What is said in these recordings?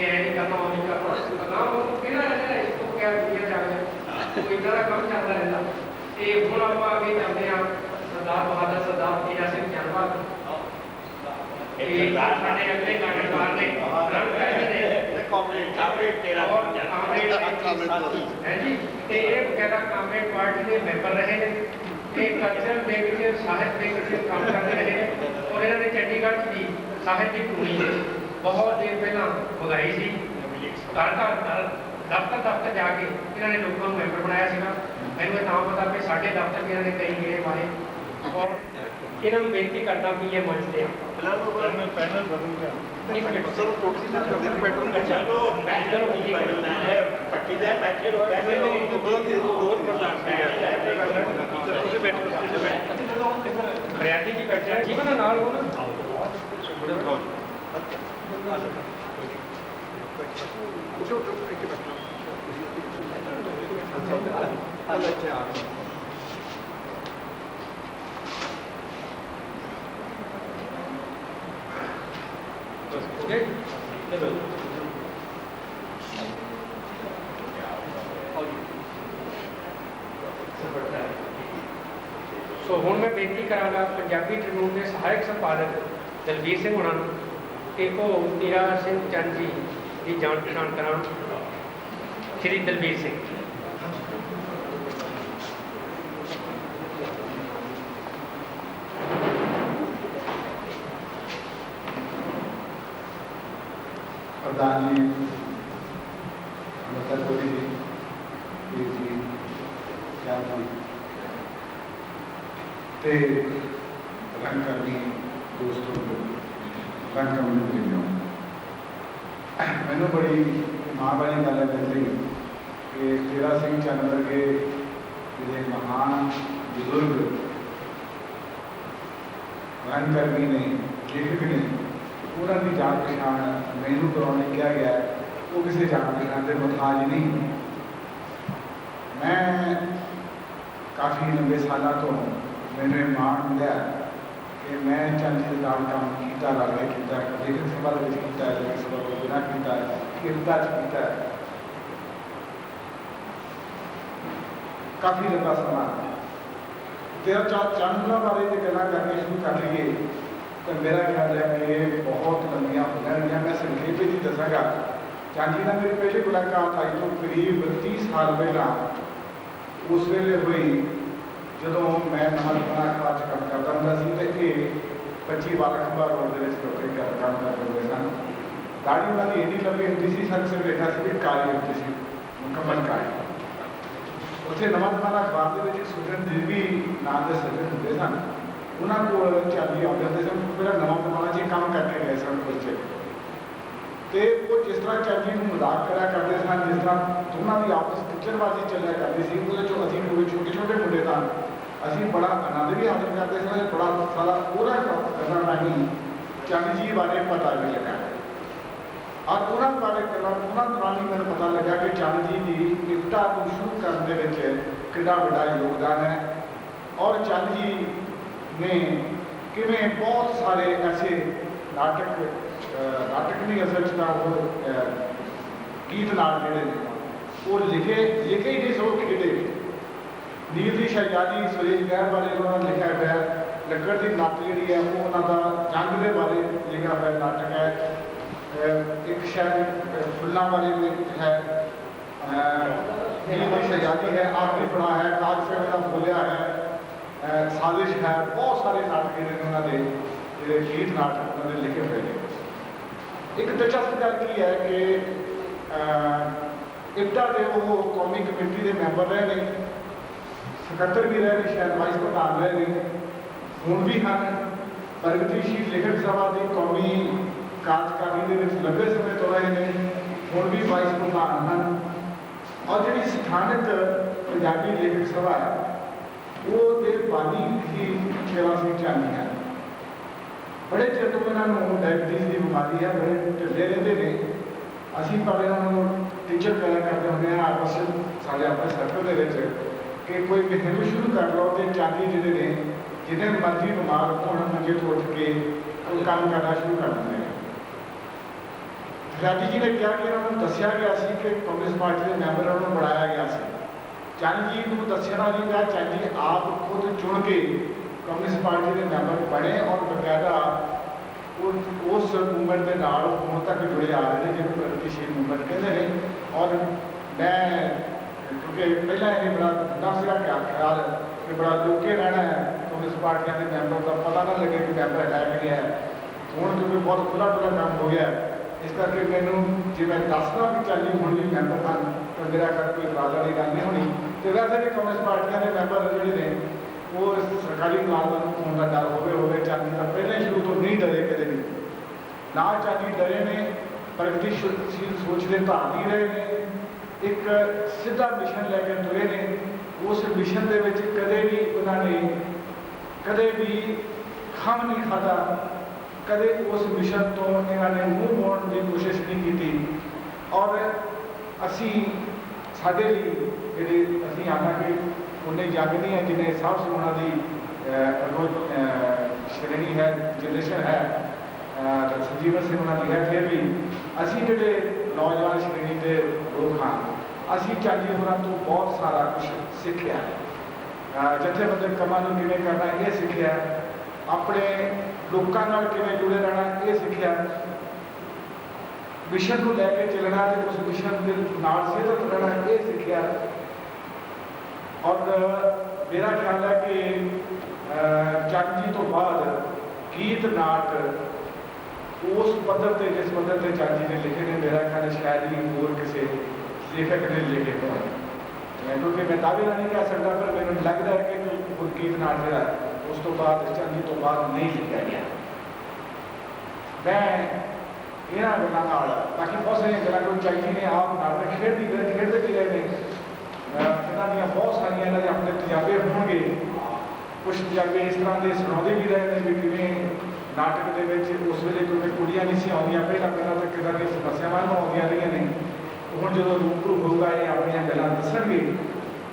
ਇਹ ਐ ਨਹੀਂ ਉਹ ਕਿਹੜਾ ਰਹਿੰਦਾ ਇਸ ਤੋਂ ਕਿਹਾ ਦਿਆ ਜਾਵੇ ਕੋਈ ਇਦਾਂ ਕੰਮ ਚੱਲਦਾ ਰਹਿੰਦਾ ਤੇ ਹੁਣ ਆਪਾਂ ਅੱਗੇ ਜਾਂਦੇ ਹਾਂ ਸਰਦਾਰ ਬਹਾਦਰ ਸਰਦਾਰ ਤੇਜਾ ਸਿੰਘ ਜਨਵਾ ਇਹ ਸਾਡੇ ਅਗਲੇ ਕਾਰਜਕਾਰ ਨੇ ਰਣ ਕਹਿੰਦੇ ਨੇ ਕਾਮਰੇਡ ਕਾਮਰੇਡ ਤੇਰਾ ਕਾਮਰੇਡ ਹੈ ਜੀ ਤੇ ਇਹ ਬਕਾਇਦਾ ਕਾਮਰੇਡ ਪਾਰਟੀ ਦੇ ਮੈਂਬਰ ਰਹੇ ਨੇ। ਤੇ ਕਲਚਰ ਦੇ ਵਿੱਚ ਸਾਹਿਤ ਦੇ ਵਿੱਚ ਕੰਮ ਕਰਦੇ ਰਹੇ ਔਰ ਇਹਨਾਂ ਨੇ ਚੰਡੀਗੜ੍ਹ ਦੀ ਸਾਹਿਤ ਦੀ ਟੂਣੀ ਬਹੁਤ ਦੇਰ ਪਹਿਲਾਂ ਵਗਾਈ ਸੀ ਘਰ ਘਰ ਘਰ ਦਫ਼ਤਰ ਦਫ਼ਤਰ ਜਾ ਕੇ ਇਹਨਾਂ ਨੇ ਲੋਕਾਂ ਨੂੰ ਮੈਂਬਰ ਬਣਾਇਆ ਸੀਗਾ। ਮੈਨੂੰ ਇਹ ਤਾਂ ਪਤਾ ਕਿ ਸਾਡੇ ਦਫ਼ਤਰ ਵੀ ਇਹਨਾਂ ਨੇ ਕਈ ਗਏ ਮਾਰੇ ਔਰ ਇਹਨਾਂ ਨੂੰ ਬੇਨਤੀ ਕਰਦਾ ਵੀ ਇਹ ਮੰਚ ਤੇ ਆ ਪੈਨਲ ਬਦਲੂਗਾ ਇੱਕ ਮਿੰਟ ਸਰ ਟੋਟਲੀ ਦਾ ਕਰਦੇ ਪੈਟਰਨ ਅੱਛਾ। ਲੋ ਪੈਨਲ ਕੀ ਕਰਨਾ ਹੈ। ਪੱਟੀ ਦਾ ਪੈਨਲ ਪੈਨਲ ਬਦਲ ਕੇ ਦੋ ਪ੍ਰਧਾਨ ਤੁਸੀਂ ਬੈਠੋ ਤੁਸੀਂ ਬੈਠੋ ਹਰਿਆਣੀ ਜੀ ਬੈਠੇ ਜੀਵਨ ਦਾ ਨਾਲ ਹੋ ਨਾ। ਓਕੇ ਸੋ ਹੁਣ ਮੈਂ ਬੇਨਤੀ ਕਰਾਂਗਾ ਪੰਜਾਬੀ ਟ੍ਰਿਬਿਊਨ ਦੇ ਸਹਾਇਕ ਸੰਪਾਦਕ ਦਲਵੀਰ ਸਿੰਘ ਹੁਣਾਂ ਨੂੰ ਕਿ ਉਹ ਤੇਰਾ ਸਿੰਘ ਚੰਦ ਜੀ ਦੀ ਜਾਣ ਪਛਾਣ ਕਰਾਉਣ ਸ਼੍ਰੀ ਦਲਵੀਰ ਸਿੰਘ। ਪ੍ਰਧਾਨ ਜੀ, ਅੰਮ੍ਰਿਤਸਰ ਕੋਲੀ ਜੀ, ਵੀਰ ਜੀ, ਸ਼ਾਮ ਜੀ। ਤੇ ਰੰਗਕਰਮੀ ਦੋਸਤੋ ਰੰਗਕਰਮੀ ਵੀਰੋ ਮੈਨੂੰ ਬੜੀ ਮਾਣ ਵਾਲੀ ਗੱਲ ਹੈ ਕਹਿੰਦੇ ਕਿ ਤੇਰਾ ਸਿੰਘ ਚੰਦ ਵਰਗੇ ਜਿਹੜੇ ਮਹਾਨ ਬਜ਼ੁਰਗ ਰੰਗਕਰਮੀ ਨੇ, ਲੇਖਕ ਨੇ, ਉਹਨਾਂ ਦੀ ਜਾਣ ਪਛਾਣ ਮੈਨੂੰ ਕਰਾਉਣ ਕਿਹਾ ਗਿਆ ਉਹ ਕਿਸੇ ਜਾਣ ਪਛਾਣ ਦੇ ਮੁਤਾਜ ਨਹੀਂ। ਮੈਂ ਕਾਫੀ ਲੰਬੇ ਸਾਲਾਂ ਤੋਂ ਮੈਨੂੰ ਇਹ ਮਾਣ ਮਿਲਿਆ ਕਿ ਮੈਂ ਚੰਦ ਦੇ ਨਾਲ ਕੰਮ ਕੀਤਾ ਲੱਗਦਾ ਕੀਤਾ, ਲੇਖਕ ਸਭਾ ਦੇ ਵਿੱਚ ਕੀਤਾ, ਲੇਖਕ ਸਭਾ ਤੋਂ ਬਿਨਾਂ ਕੀਤਾ। ਕਿਰਤਾ ਚ ਕੀਤਾ ਕਾਫੀ ਲੰਬਾ ਸਮਾਂ। ਤੇਰਾ ਚਾ ਬਾਰੇ ਜੇ ਗੱਲਾਂ ਕਰਨੀ ਸ਼ੁਰੂ ਕਰ ਲਈਏ, ਤਾਂ ਮੇਰਾ ਖਿਆਲ ਹੈ ਕਿ ਇਹ ਬਹੁਤ ਲੰਬੀਆਂ ਹੋ ਜਾਣਗੀਆਂ ਮੈਂ ਸੰਖੇਪ ਵਿੱਚ ਦੱਸਾਂਗਾ। ਚਾਂਦੀ ਨਾਲ ਮੇਰੀ ਪਹਿਲੀ ਮੁਲਾਕਾਤ ਅੱਜ ਤੋਂ ਕਰੀਬ 30 ਸਾਲ ਪਹਿਲਾਂ। ਉਸ ਵੇਲੇ ਹੋਈ, ਜਦੋਂ ਮੈਂ ਨਵਾਂ ਅਖਬਾਰ ਕੰਮ ਕਰਦਾ ਹੁੰਦਾ ਸੀ ਤੇ ਇਹ 25 ਵਾਰ ਅਖਬਾਰ ਰੋਡ ਦੇ ਵਿੱਚ ਲੋਕੇ ਕਰ ਕੰਮ ਕਰਦੇ ਹੁੰਦੇ ਸਨ। ਦਾੜੀ ਉਹਨਾਂ ਦੀ ਇੰਨੀ ਲੰਬੀ ਹੁੰਦੀ ਸੀ ਸਰ ਸੇ ਬੈਠਾ ਸੀ ਕਿ ਕਾਲੀ ਹੁੰਦੀ ਸੀ ਉੱਥੇ ਨਵਾਂ ਅਖਬਾਰ ਦੇ ਵਿੱਚ ਸੁਜਨ ਜੀ ਵੀ ਨਾਂ ਦੇ ਸੱਜਣ ਹੁੰਦੇ ਸਨ ਉਹਨਾਂ ਕੋਲ ਚਾਬੀ ਆਉਂਦੇ ਹੁੰਦੇ ਸਨ ਮੇਰਾ ਨਵਾਂ ਨਵਾਂ ਜੀ ਕੰਮ ਕਰਕੇ ਗਏ ਸਨ ਕੁਝ ਤੇ ਉਹ ਜਿਸ ਤਰ੍ਹਾਂ ਚਾਬੀ ਨੂੰ ਮਜ਼ਾਕ ਕਰਿਆ ਕਰਦੇ ਸਨ ਜਿਸ ਤਰ੍ਹਾਂ ਦੋਨਾਂ ਦੀ ਆਪਸ ਟਿੱਚਰਬਾਜ਼ੀ ਚੱਲਿਆ ਕਰਦੀ ਸੀ ਉਹਦੇ ਚੋਂ ਅਸੀਂ ਕੋਈ ਛੋਟੇ ਛੋਟੇ ਮੁੰਡੇ ਸਨ ਅਸੀਂ ਬੜਾ ਆਨੰਦ ਵੀ ਹਾਸਲ ਕਰਦੇ ਸਨ ਬੜਾ ਸਾਰਾ ਪੂਰਾ ਕਰਨਾ ਨਹੀਂ ਚੰਦ ਜੀ ਬਾਰੇ ਪਤਾ ਵੀ ਲੱਗਾ ਔਰ ਉਹਨਾਂ ਬਾਰੇ ਗੱਲਾਂ ਉਹਨਾਂ ਦੌਰਾਨ ਹੀ ਮੈਨੂੰ ਪਤਾ ਲੱਗਾ ਕਿ ਚੰਦ ਜੀ ਦੀ ਇਫਤਾ ਨੂੰ ਸ਼ੁਰੂ ਕਰਨ ਦੇ ਵਿੱਚ ਕਿੰਨਾ ਵੱਡਾ ਯੋਗਦਾਨ ਹੈ। ਔਰ ਚੰਦ ਜੀ ਨੇ ਕਿਵੇਂ ਬਹੁਤ ਸਾਰੇ ਐਸੇ ਨਾਟਕ ਨਾਟਕ ਨਹੀਂ ਅਸਲ 'ਚ ਤਾਂ ਉਹ, ਅਹ, ਗੀਤ ਨਾਲ ਜਿਹੜੇ ਨੇ, ਉਹ ਲਿਖੇ ਲਿਖੇ ਹੀ ਨਹੀਂ ਸੋ ਖੇਡੇ ਨੀਲ ਦੀ ਸ਼ਹਿਜ਼ਾਦੀ ਸੁਰੇਸ਼ ਗਹਿਰ ਬਾਰੇ ਉਹਨਾਂ ਨੇ ਲਿਖਿਆ ਹੋਇਆ ਲੱਕੜ ਦੀ ਨੱਤ ਜਿਹੜੀ ਹੈ, ਉਹ ਉਹਨਾਂ ਦਾ ਜੰਗ ਦੇ ਬਾਰੇ ਲਿਖਿਆ ਹੋਇਆ ਨਾਟਕ ਹੈ। ਇੱਕ ਸ਼ਾਇਦ ਫੁੱਲਾਂ ਵਾਲੇ ਵਿੱਚ ਹੈ। ਅਹ ਦੀ ਸ਼ਹਿਜ਼ਾਦੀ ਹੈ, ਆਖਰੀ ਪੜਾ ਹੈ ਕਾਜ ਸੇ ਦਾ ਫੁੱਲਿਆ ਹੈ, ਅਹ ਸਾਜ਼ਿਸ਼ ਹੈ, ਬਹੁਤ ਸਾਰੇ ਨਾਟਕ ਜਿਹੜੇ ਨੇ ਉਹਨਾਂ ਦੇ, ਜਿਹੜੇ ਗੀਤ ਨਾਟਕ ਉਹਨਾਂ ਦੇ ਲਿਖੇ ਹੋਏ ਨੇ। ਇੱਕ ਦਿਲਚਸਪ ਗੱਲ ਕੀ ਹੈ ਕਿ ਇਬਟਾ ਦੇ ਉਹ ਕੌਮੀ ਕਮੇਟੀ ਦੇ ਮੈਂਬਰ ਰਹੇ ਨੇ, ਸਕੱਤਰ ਵੀ ਰਹੇ ਨੇ, ਸ਼ਾਇਦ ਵਾਈਸ ਪ੍ਰਧਾਨ ਰਹੇ ਨੇ, ਹੁਣ ਵੀ ਹਨ। ਪ੍ਰਗਤੀਸ਼ੀਲ ਲੇਖਕ ਸਭਾ ਦੀ ਕੌਮੀ ਕਾਰਜਕਾਰੀ ਦੇ ਵਿੱਚ ਲੰਬੇ ਸਮੇਂ ਤੋਂ ਰਹੇ ਨੇ ਹੁਣ ਵੀ ਵਾਈਸ ਪ੍ਰਧਾਨ ਹਨ ਔਰ ਜਿਹੜੀ ਸਥਾਨਕ ਪੰਜਾਬੀ ਲੇਖਕ ਸਭਾ ਹੈ, ਉਹ ਦੇ ਬਾਨੀ ਹੀ ਸੇਵਾ ਸਿੰਘ ਚਾਨੀ ਹੈ। ਬੜੇ ਚਿਰ ਤੋਂ ਇਹਨਾਂ ਨੂੰ ਡਾਇਬੀਟੀਜ਼ ਦੀ ਬਿਮਾਰੀ ਹੈ, ਬੜੇ ਢਿੱਲੇ ਰਹਿੰਦੇ ਨੇ। ਅਸੀਂ ਪਰ ਇਹਨਾਂ ਨੂੰ ਟੀਚਰ ਪੈਦਾ ਕਰਦੇ ਹੁੰਦੇ ਹਾਂ, ਆਪਸ ਸਾਡੇ ਆਪਣੇ ਸਰਕਲ ਦੇ ਵਿੱਚ, ਕਿ ਕੋਈ ਮਿਹਨਤ ਸ਼ੁਰੂ ਕਰ ਲਓ ਤੇ ਚਾਂਦੀ ਜਿਹੜੇ ਨੇ, ਜਿਹਨੇ ਮਰਜ਼ੀ ਬਿਮਾਰ ਹੋਣ, ਮੰਜੇ ਤੋਂ ਉੱਠ ਕੇ ਕੰਮ ਕਰਨਾ ਸ਼ੁਰੂ ਕਰ ਦਿੰਦੇ ਨੇ ਜੀ ਨੇ ਕਿਹਾ ਕਿ ਉਹਨਾਂ ਨੂੰ ਦੱਸਿਆ ਗਿਆ ਸੀ ਕਿ ਕਾਂਗਰਸ ਪਾਰਟੀ ਦੇ ਮੈਂਬਰਾਂ ਨੂੰ ਬਣਾਇਆ ਗਿਆ ਸੀ। ਚੰਦ ਜੀ ਨੂੰ ਦੱਸਣਾ ਨਹੀਂ ਪਿਆ ਚੰਦ ਜੀ ਆਪ ਖੁਦ ਚੁਣ ਕੇ ਕਾਂਗਰਸ ਪਾਰਟੀ ਦੇ ਮੈਂਬਰ ਬਣੇ ਔਰ ਬਕਾਇਦਾ ਉਸ ਮੂਵਮੈਂਟ ਦੇ ਨਾਲ ਹੁਣ ਤੱਕ ਜੁੜੇ ਆ ਰਹੇ ਨੇ, ਜਿਹਨੂੰ ਪ੍ਰਗਤੀਸ਼ੀਲ ਮੂਵਮੈਂਟ ਕਹਿੰਦੇ ਨੇ। ਔਰ ਮੈਂ ਕਿਉਂਕਿ ਪਹਿਲਾਂ ਇਹ ਬੜਾ ਹੁੰਦਾ ਸੀਗਾ ਕਿ ਖਿਆਲ ਕਿ ਬੜਾ ਲੋਕੇ ਰਹਿਣਾ ਹੈ, ਕਾਂਗਰਸ ਪਾਰਟੀਆਂ ਦੇ ਮੈਂਬਰ ਦਾ ਪਤਾ ਨਾ ਲੱਗੇ ਕਿ ਮੈਂਬਰ ਹੈ ਕਿ ਨਹੀਂ ਹੈ। ਹੁਣ ਕਿਉਂਕਿ ਬਹੁਤ ਖੁੱਲਾ ਡੁੱਲਾ ਕੰਮ ਹੋ ਗਿਆ ਹੈ। ਇਸ ਕਰਕੇ ਮੈਨੂੰ ਜੇ ਮੈਂ ਦੱਸਦਾ ਵੀ ਚਾਲੀ ਹੁਣ ਵੀ ਮੈਂਬਰ ਹਨ ਤਾਂ ਮੇਰਾ ਕਰ ਕੋਈ ਇਤਰਾਜ਼ ਵਾਲੀ ਗੱਲ ਨਹੀਂ ਹੋਣੀ। ਤੇ ਵੈਸੇ ਵੀ ਕਾਂਗਰਸ ਪਾਰਟੀਆਂ ਦੇ ਮੈਂਬਰ ਜਿਹੜੇ ਨੇ, ਉਹ ਇਸ ਸਰਕਾਰੀ ਮੁਲਾਜ਼ਮਾਂ ਨੂੰ ਹੋਣ ਦਾ ਡਰ ਹੋਵੇ ਹੋਵੇ ਚਾਹੀ ਤਾਂ ਪਹਿਲਾਂ ਸ਼ੁਰੂ ਤੋਂ ਨਹੀਂ ਡਰੇ ਕਦੇ ਵੀ। ਨਾ ਚਾਹੀ ਡਰੇ ਨੇ ਪ੍ਰਗਤੀਸ਼ੀਲ ਸੋਚ ਦੇ ਧਾਰਨੀ ਰਹੇ ਨੇ। ਇੱਕ ਸਿੱਧਾ ਮਿਸ਼ਨ ਲੈ ਕੇ ਤੁਰੇ ਨੇ, ਉਸ ਮਿਸ਼ਨ ਦੇ ਵਿੱਚ ਕਦੇ ਵੀ ਉਹਨਾਂ ਨੇ ਕਦੇ ਵੀ ਖਮ ਨਹੀਂ ਖਾਦਾ ਕਦੇ ਉਸ ਮਿਸ਼ਨ ਤੋਂ ਇਹਨਾਂ ਨੇ ਮੂੰਹ ਮੋੜਨ ਦੀ ਕੋਸ਼ਿਸ਼ ਨਹੀਂ ਕੀਤੀ। ਔਰ ਅਸੀਂ ਸਾਡੇ ਲਈ ਜਿਹੜੇ ਅਸੀਂ ਆਖਾਂਗੇ ਉਹਨੇ ਜਾਗਦੀ ਹੈ ਜਿਹਨੇ ਸਭ ਸੇ ਉਹਨਾਂ ਦੀ ਸ਼੍ਰੇਣੀ ਹੈ ਜਨਰੇਸ਼ਨ ਹੈ ਅਹ, ਸੰਜੀਵਨ ਸਿੰਘ ਉਹਨਾਂ ਦੀ ਹੈ ਫਿਰ ਵੀ ਅਸੀਂ ਜਿਹੜੇ ਨੌਜਵਾਨ ਸ਼੍ਰੇਣੀ ਦੇ ਲੋਕ ਹਾਂ ਅਸੀਂ ਚਾਲੀ ਹੋਰਾਂ ਤੋਂ ਬਹੁਤ ਸਾਰਾ ਕੁਝ ਸਿੱਖਿਆ। ਅਹ, ਜਥੇਬੰਦਕ ਕੰਮਾਂ ਨੂੰ ਕਿਵੇਂ ਕਰਨਾ ਇਹ ਸਿੱਖਿਆ ਆਪਣੇ ਲੋਕਾਂ ਨਾਲ ਕਿਵੇਂ ਜੁੜੇ ਰਹਿਣਾ ਇਹ ਸਿੱਖਿਆ। ਮਿਸ਼ਨ ਨੂੰ ਲੈ ਕੇ ਚੱਲਣਾ ਤੇ ਉਸ ਮਿਸ਼ਨ ਦੇ ਨਾਲ ਸਿਹਤ ਰਹਿਣਾ ਇਹ ਸਿੱਖਿਆ। ਔਰ ਮੇਰਾ ਖਿਆਲ ਹੈ ਕਿ ਅਹ, ਜੀ ਤੋਂ ਬਾਅਦ ਗੀਤ ਨਾਟ ਉਸ ਪੱਧਰ ਤੇ ਜਿਸ ਪੱਧਰ ਤੇ ਚੱਕ ਜੀ ਨੇ ਲਿਖੇ ਨੇ ਮੇਰਾ ਖਿਆਲ ਸ਼ਾਇਦ ਹੀ ਹੋਰ ਕਿਸੇ ਲੇਖਕ ਨੇ ਲਿਖੇ ਹੋਣ। ਕਿਉਂਕਿ ਮੈਂ ਦਾਅਵੇ ਨਾਲ ਨਹੀਂ ਕਹਿ ਸਕਦਾ ਪਰ ਮੈਨੂੰ ਲੱਗਦਾ ਹੈ ਕਿ ਕੋਈ ਕੋਈ ਗੀਤ ਨਾਟ ਜਿਹੜਾ ਉਸ ਤੋਂ ਬਾਅਦ ਚੰਨੀ ਤੋਂ ਬਾਅਦ ਨਹੀਂ ਲਿਖਿਆ ਗਿਆ। ਮੈਂ ਇਹਨਾਂ ਗੱਲਾਂ ਨਾਲ ਬਾਕੀ ਬਹੁਤ ਸਾਰੀਆਂ ਗੱਲਾਂ ਕੋਈ ਚੱਕ ਨੇ, ਆਪ ਨਾਟਕ ਖੇਡਦੀ ਰਹੇ ਖੇਡਦੇ ਵੀ ਰਹੇ ਨੇ। ਇਹਨਾਂ ਦੀਆਂ ਬਹੁਤ ਸਾਰੀਆਂ ਇਹਨਾਂ ਦੇ ਆਪਣੇ ਤਜਰਬੇ ਹੋਣਗੇ। ਕੁਝ ਤਜਰਬੇ ਇਸ ਤਰ੍ਹਾਂ ਦੇ ਸੁਣਾਉਂਦੇ ਵੀ ਰਹੇ ਨੇ ਵੀ ਕਿਵੇਂ ਨਾਟਕ ਦੇ ਵਿੱਚ ਉਸ ਵੇਲੇ ਕਿਉਂਕਿ ਕੁੜੀਆਂ ਨਹੀਂ ਸੀ ਆਉਂਦੀਆਂ, ਪਹਿਲਾਂ ਪਹਿਲਾਂ ਤਾਂ ਕਿਦਾਂ ਦੀਆਂ ਸਮੱਸਿਆਵਾਂ ਨੂੰ ਆਉਂਦੀਆਂ ਰਹੀਆਂ ਨੇ। ਹੁਣ ਜਦੋਂ ਰੂਬਰੂ ਹੋਊਗਾ, ਇਹ ਆਪਣੀਆਂ ਗੱਲਾਂ ਦੱਸਣਗੇ।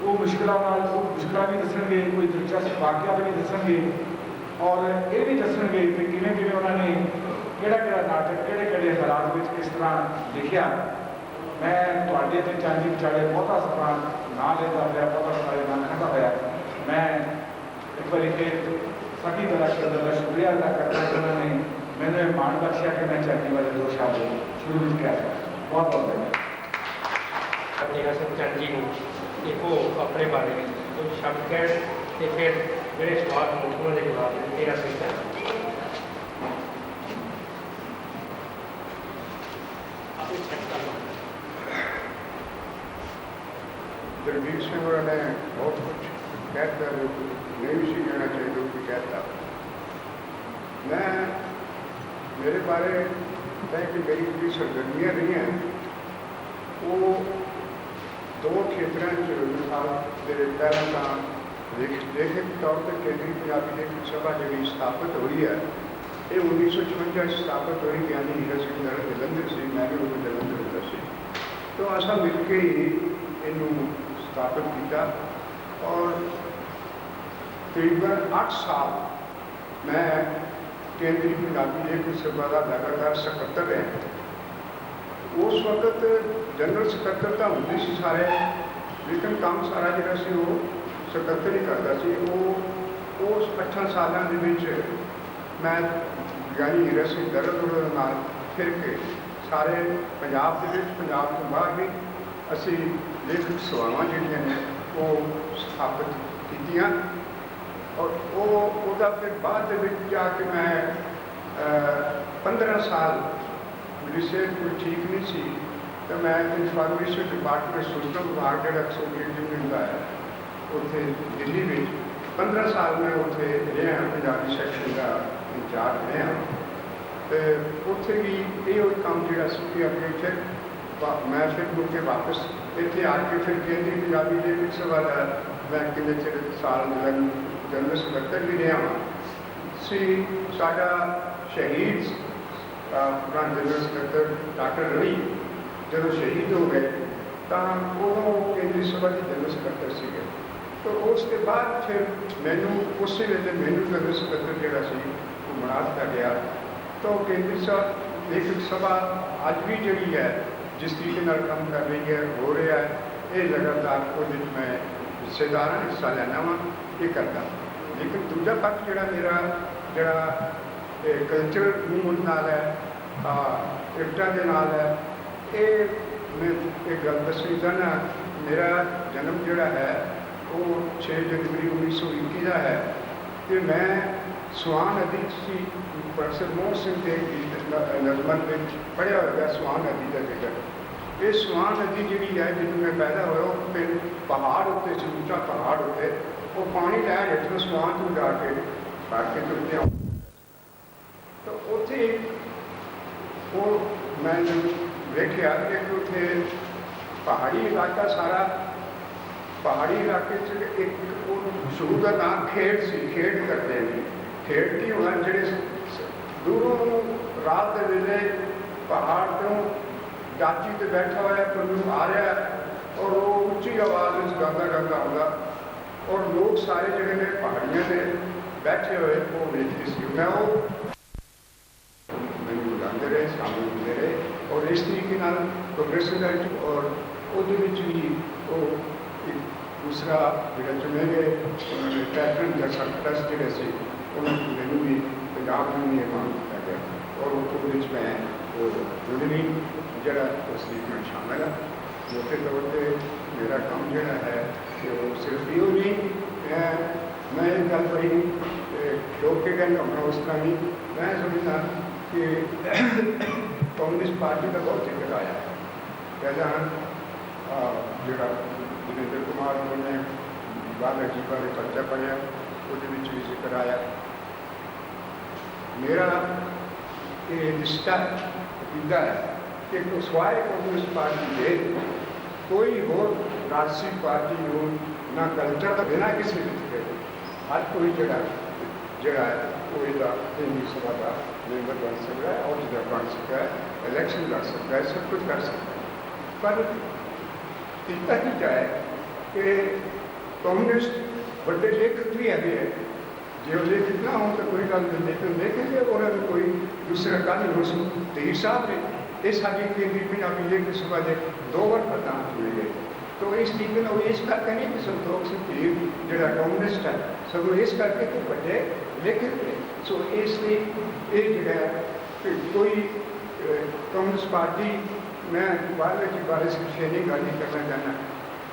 ਉਹ ਮੁਸ਼ਕਲਾਂ ਨਾਲ, ਉਹ ਮੁਸ਼ਕਲਾਂ ਵੀ ਦੱਸਣਗੇ, ਕੋਈ ਦਿਲਚਸਪ ਵਾਕਿਆ ਵੀ ਦੱਸਣਗੇ। ਔਰ ਇਹ ਵੀ ਦੱਸਣਗੇ ਕਿ ਕਿਵੇਂ ਕਿਵੇਂ ਉਹਨਾਂ ਨੇ ਕਿਹੜਾ ਕਿਹੜਾ ਨਾਟਕ, ਕਿਹੜੇ ਕਿਹੜੇ ਹਾਲਾਤ ਵਿੱਚ ਕਿਸ ਤਰ੍ਹਾਂ ਲਿਖਿਆ। ਮੈਂ ਤੁਹਾਡੇ ਤੇ ਚਾਂਦੀ ਵਿਚਾਲੇ ਬਹੁਤਾ ਸਮਾਂ ਨਾ ਲੈਂਦਾ ਹੋਇਆ, ਬਹੁਤਾ ਸਾਰੇ ਨਾ ਖਾਂਦਾ ਹੋਇਆ। ਮੈਂ ਇੱਕ ਵਾਰੀ ਫਿਰ ਸਭੀ ਤਰ੍ਹਾਂ ਸ਼ਬਦ ਦਾ ਸ਼ੁਕਰੀਆ ਅਦਾ ਕਰਦਾ ਉਹਨਾਂ ਨੇ ਮੈਨੂੰ ਇਹ ਮਾਣ ਬਖਸ਼ਿਆ ਕਿ ਮੈਂ ਚਾਂਦੀ ਵਾਲੇ ਦੋ ਸ਼ਬਦ ਸ਼ੁਰੂ ਵਿੱਚ ਕਹਿ। ਬਹੁਤ ਬਹੁਤ ਧੰਨਵਾਦ। ਫਤਿਹਗੜ੍ਹ ਸਿੰਘ ਚੰਦ ਜੀ ਨੂੰ। ਦੇਖੋ ਆਪਣੇ ਬਾਰੇ ਕੁਝ ਸ਼ਬਦ ਕਹਿਣ ਤੇ ਫਿਰ ਜਿਹੜੇ ਸਵਾਲ ਮੁੱਖੋਂ ਦੇ ਜਵਾਬ ਦੇਣ। ਤੇਰਾ ਸਿੱਧਾ ਆਪੇ ਚੈੱਕ ਕਰ ਲਓ। ਜਗਦੀਪ ਸਿੰਘ ਹੋਰਾਂ ਨੇ ਬਹੁਤ ਕੁਝ ਕਹਿਤਾ ਜੋ ਕਿ ਨਹੀਂ ਸੀ ਕਹਿਣਾ ਚਾਹੀਦਾ ਉਹ ਕਹਿਤਾ ਮੈਂ ਮੇਰੇ ਬਾਰੇ ਤਾਂ ਕਿ ਮੇਰੀ ਜਿਹੜੀ ਸਰਗਰਮੀਆਂ ਰਹੀਆਂ ਉਹ ਦੋ ਖੇਤਰਾਂ ਚ ਮਿਸਾਲ ਦੇ ਪਹਿਲਾਂ ਤਾਂ ਲੇਖ- ਲੇਖਕ ਤੌਰ ਤੇ ਕੇਂਦਰੀ ਪੰਜਾਬੀ ਲੇਖਕ ਸਭਾ ਜਿਹੜੀ ਸਥਾਪਿਤ ਹੋਈ ਹੈ, ਇਹ 1956 ਚ ਸਥਾਪਿਤ ਹੋਈ, ਗਿਆਨੀ ਹੀਰਾ ਸਿੰਘ ਦਾ ਜਲੰਧਰ ਸੀ, ਮੈਂ ਵੀ ਉਹ ਜਲੰਧਰ ਹੁੰਦਾ ਸੀ। ਤੋਂ ਅਸਾਂ ਮਿਲ ਕੇ ਹੀ ਇਹਨੂੰ ਸਥਾਪਿਤ ਕੀਤਾ ਔਰ ਤਕਰੀਬਨ 8 ਸਾਲ ਮੈਂ ਕੇਂਦਰੀ ਪੰਜਾਬੀ ਲੇਖਕ ਸਭਾ ਦਾ ਲਗਾਤਾਰ ਸਕੱਤਰ ਰਿਹਾ। ਉਸ ਵਕਤ ਜਨਰਲ ਸਕੱਤਰ ਤਾਂ ਹੁੰਦੇ ਸੀ ਸਾਰੇ ਲੇਕਿਨ ਕੰਮ ਸਾਰਾ ਜਿਹੜਾ ਸੀ ਉਹ ਸਕੱਤਰ ਹੀ ਕਰਦਾ ਸੀ। ਉਹ ਉਸ 8 ਸਾਲਾਂ ਦੇ ਵਿੱਚ ਮੈਂ ਗਿਆਨੀ ਹੀਰਾ ਸਿੰਘ ਦਰਦ ਨਾਲ ਫਿਰ ਕੇ ਸਾਰੇ ਪੰਜਾਬ ਦੇ ਵਿੱਚ ਪੰਜਾਬ ਤੋਂ ਬਾਹਰ ਵੀ ਅਸੀਂ ਲੇਖਕ ਸਭਾਵਾਂ ਜਿਹੜੀਆਂ ਨੇ ਉਹ ਸਥਾਪਿਤ ਕੀਤੀਆਂ। ਔਰ ਉਹ ਉਹਦਾ ਫਿਰ ਬਾਅਦ ਦੇ ਵਿੱਚ ਜਾ ਕੇ ਮੈਂ ਅਹ, 15 ਸਾਲ ਮੇਰੀ ਸਿਹਤ ਕੋਈ ਠੀਕ ਨਹੀਂ ਸੀ ਤਾਂ ਮੈਂ ਇਨਫੋਰਮੇਸ਼ਨ ਡਿਪਾਰਟਮੈਂਟ ਸੂਚਨਾ ਵਿਭਾਗ ਜਿਹੜਾ ਅਕਸਰ ਬਿਲਡਿੰਗ ਹੁੰਦਾ ਹੈ ਉੱਥੇ ਦਿੱਲੀ ਵਿੱਚ 15 ਸਾਲ ਮੈਂ ਉੱਥੇ ਰਿਹਾ ਪੰਜਾਬੀ ਸੈਕਸ਼ਨ ਦਾ ਇੰਚਾਰਜ ਰਿਹਾ ਤੇ ਉੱਥੇ ਵੀ ਇਹ ਉਹ ਕੰਮ ਜਿਹੜਾ ਸੀ ਕਿ ਅੱਗੇ ਫਿਰ ਵਾ- ਮੈਂ ਫਿਰ ਮੁੜ ਕੇ ਵਾਪਸ ਇੱਥੇ ਆ ਕੇ ਫਿਰ ਕੇਂਦਰੀ ਪੰਜਾਬੀ ਦੇ ਵਿੱਚ ਸਭਾ ਦਾ ਮੈਂ ਕਿੰਨੇ ਚਿਰ ਸਾਲ ਜਨਰਲ ਜਨਰਲ ਸਕੱਤਰ ਵੀ ਰਿਹਾ ਹਾਂ ਸੀ ਸਾਡਾ ਸ਼ਹੀਦ ਪੁਰਾਣਾ ਜਨਰਲ ਸਕੱਤਰ ਡਾਕਟਰ ਰਵੀ, ਜਦੋਂ ਸ਼ਹੀਦ ਹੋ ਗਏ, ਤਾਂ ਉਹ ਕੇਂਦਰੀ ਸਭਾ ਦੇ ਜਨਰਲ ਸਕੱਤਰ ਸੀਗੇ। ਤਾਂ ਉਸ ਦੇ ਬਾਅਦ ਫਿਰ ਮੈਨੂੰ ਉਸੇ ਵੇਲੇ ਮੈਨੂੰ ਜਨਰਲ ਸਕੱਤਰ ਜਿਹੜਾ ਸੀ, ਉਹ ਬਣਾ ਦਿੱਤਾ ਗਿਆ। ਤਾਂ ਉਹ ਕੇਂਦਰੀ ਸਭਾ, ਲੇਖਕ ਸਭਾ ਅੱਜ ਵੀ ਜਿਹੜੀ ਹੈ, ਜਿਸ ਤਰੀਕੇ ਨਾਲ ਕੰਮ ਕਰ ਰਹੀ ਹੈ, ਹੋ ਰਿਹਾ ਹੈ, ਇਹ ਲਗਾਤਾਰ ਉਹਦੇ ਵਿੱਚ ਮੈਂ ਹਿੱਸੇਦਾਰ ਹਾਂ ਹਿੱਸਾ ਲੈਣਾ ਵਾਂ, ਇਹ ਕਰਦਾ। ਲੇਕਿਨ ਦੂਜਾ ਪੱਖ ਜਿਹੜਾ ਮੇਰਾ, ਜਿਹੜਾ ਕਲਚਰ ਮੂਵਮੈਂਟ ਨਾਲ ਹੈ ਆ ਇਫਟਾ ਦੇ ਨਾਲ ਹੈ। ਇਹ ਮੈਂ ਇਹ ਗੱਲ ਦੱਸਣੀ ਚਾਹੁੰਦਾ ਮੇਰਾ ਜਨਮ ਜਿਹੜਾ ਹੈ, ਉਹ 6 ਜਨਵਰੀ 1921 ਦਾ ਹੈ। ਤੇ ਮੈਂ ਸਵਾਨ ਨਦੀ 'ਚ ਸੀ, ਪ੍ਰੋਫੈਸਰ ਮੋਹਨ ਸਿੰਘ ਦੇ ਗੀਤ ਵਿੱਚ ਪੜ੍ਹਿਆ ਹੋਇਆ ਸਵਾਨ ਨਦੀ ਦਾ ਜ਼ਿਕਰ। ਇਹ ਸਵਾਨ ਨਦੀ ਜਿਹੜੀ ਹੈ ਜਿਹਨੂੰ ਮੈਂ ਪੈਦਾ ਹੋਇਆ, ਉਹ ਪਿੰਡ ਪਹਾੜ ਉੱਤੇ ਸਮੁੱਚਾ ਪਹਾੜ ਉੱਤੇ। ਉਹ ਪਾਣੀ ਲੈ ਹੇਠੋਂ ਸਵਾਨ ਤੋਂ ਜਾ ਕੇ ਫੜ ਤੁਰਦੇ ਆਉਂ ਤਾਂ ਉੱਥੇ ਉਹ ਮੈਂ ਵੇਖਿਆ ਕਿ ਉੱਥੇ ਪਹਾੜੀ ਇਲਾਕਾ ਸਾਰਾ, ਪਹਾੜੀ ਇਲਾਕੇ 'ਚ ਇੱਕ ਉਹ ਸ਼ੁਰੂ ਦਾ ਨਾਮ ਖੇਡ ਸੀ, ਖੇਡ ਕਰਦੇ ਨੇ ਖੇਡ ਕੀ ਹੋਣਾ, ਜਿਹੜੇ ਦੂਰੋਂ ਰਾਤ ਦੇ ਵੇਲੇ ਪਹਾੜ ਤੋਂ ਜਾਤੀ ਤੇ ਬੈਠਾ ਹੋਇਆ ਕੋਈ ਆ ਰਿਹਾ ਔਰ ਉਹ ਉੱਚੀ ਆਵਾਜ਼ ਵਿੱਚ ਗਾਉਂਦਾ ਗਾਉਂਦਾ ਹੁੰਦਾ ਔਰ ਲੋਕ ਸਾਰੇ ਜਿਹੜੇ ਨੇ ਪਹਾੜੀਆਂ ਦੇ ਬੈਠੇ ਹੋਏ, ਉਹ ਵੇਖਦੇ ਸੀ। ਮੈਂ ਉਹ ਮੈਨੂੰ ਰਹੇ ਸ਼ਾਮਿਲ ਹੁੰਦੇ ਰਹੇ ਔਰ ਇਸ ਤਰੀਕੇ ਨਾਲ ਪ੍ਰੋਗਰੈਸਿਵ ਲਾਈਫ ਔਰ ਉਹਦੇ ਵਿੱਚ ਵੀ ਉਹ ਇੱਕ ਦੂਸਰਾ ਜਿਹੜਾ ਚੁਣੇ ਗਏ ਉਹਨਾਂ ਨੇ ਕੈਪਟਨ ਜਾਂ ਸਰਪ੍ਰਸਤ ਜਿਹੜੇ ਸੀ ਉਹਨਾਂ ਨੂੰ ਮੈਨੂੰ ਵੀ ਪੰਜਾਬ ਨੂੰ ਵੀ ਮਾਨ ਕੀਤਾ ਗਿਆ ਔਰ ਉਹਦੇ ਵਿੱਚ ਮੈਂ ਉਹ ਜੁੜਨੀ ਜਿਹੜਾ ਉਸ ਦੀ ਮੈਂ ਸ਼ਾਮਲ ਹਾਂ। ਮੌਕੇ ਤੌਰ ਤੇ ਮੇਰਾ ਕੰਮ ਜਿਹੜਾ ਹੈ ਕਿ ਉਹ ਸਿਰਫ ਇਹੋ ਨਹੀਂ ਮੈਂ ਇਹ ਗੱਲ ਬੜੀ ਅਹ, ਲੋਕ ਕੇ ਕਹਿੰਦੇ ਹੁਣ ਉਸ ਤਰ੍ਹਾਂ ਨਹੀਂ ਮੈਂ ਸਮਝਦਾ ਕਿ ਕਾਂਗਰਸ ਪਾਰਟੀ ਦਾ ਬਹੁਤ ਜ਼ਿਕਰ ਆਇਆ। ਪਹਿਲਾਂ ਅਹ, ਜਿਹੜਾ ਜਿੰਦਰ ਕੁਮਾਰ ਜੀ ਨੇ ਬਾਬਾ ਜੀ ਬਾਰੇ ਚਰਚਾ ਪੜਿਆ ਉਹਦੇ ਵਿੱਚ ਵੀ ਜ਼ਿਕਰ ਆਇਆ। ਮੇਰਾ ਇਹ ਰਿਸ਼ਤਾ ਕਿੰਦਾ ਹੈ ਕਿ ਸਵਾਏ ਕਾਂਗਰਸ ਪਾਰਟੀ ਦੇ ਕੋਈ ਹੋਰ ਰਾਜਸੀ ਪਾਰਟੀ ਨੂੰ ਨਾ ਕਲਚਰ ਦਾ ਬਿਨਾਂ ਕਿਸੇ ਵਿੱਚ ਕਰੇ ਹਰ ਕੋਈ ਜਿਹੜਾ ਜਿਹੜਾ ਹੈ ਉਹ ਇਹਦਾ ਇੰਨੀ ਸਭਾ ਦਾ ਮੈਂਬਰ ਬਣ ਸਕਦਾ ਹੈ ਔਰ ਜਿਹਦਾ ਬਣ ਸਕਦਾ ਹੈ ਇਲੈਕਸ਼ਨ ਲੜ ਸਕਦਾ ਹੈ ਸਭ ਕੁਝ ਕਰ ਸਕਦਾ ਹੈ ਪਰ ਕੀਤਾ ਕੀ ਜਾਏ ਕਿ ਕਮਿਊਨਿਸਟ ਵੱਡੇ ਲੇਖਕ ਵੀ ਹੈਗੇ ਹੈ ਜੇ ਉਹ ਲੇਖਕ ਨਾ ਹੋਣ ਤਾਂ ਕੋਈ ਗੱਲ ਨਹੀਂ ਲੇਕਿਨ ਲਿਖੇਗੇ ਉਹਨਾਂ ਨੂੰ ਕੋਈ ਦੂਸਰਾ ਗੱਲ ਨਹੀਂ ਹੋ ਸਕਦਾ ਤੇ ਹਿਸਾਬ ਨੇ ਇਹ ਸਾਡੀ ਕੇਂਦਰੀ ਪੰਜਾਬੀ ਲੇਖਕ ਸਭਾ ਦੇ ਦੋ ਵਾਰ ਪ੍ਰਧਾਨ ਚੁਣੇ ਗਏ ਤੋ ਇਸ ਤਰੀਕੇ ਨਾਲ ਉਹ ਇਸ ਕਰਕੇ ਨਹੀਂ ਕਿ ਸੰਤੋਖ ਸਿੰਘ ਧੀਰ ਜਿਹੜਾ ਕਮਿਊਨਿਸਟ ਹੈ ਸਗੋਂ ਇਸ ਕਰਕੇ ਕਿ ਵੱਡੇ ਲੇਖਕ ਨੇ ਸੋ ਇਸ ਲਈ ਇਹ ਜਿਹੜਾ ਕੋਈ ਕਾਂਗਰਸ ਪਾਰਟੀ, ਮੈਂ ਬਾਅਦ ਜੀ ਬਾਰੇ ਸਿਰਫ ਗੱਲ ਨਹੀਂ ਕਰਨਾ ਚਾਹੁੰਦਾ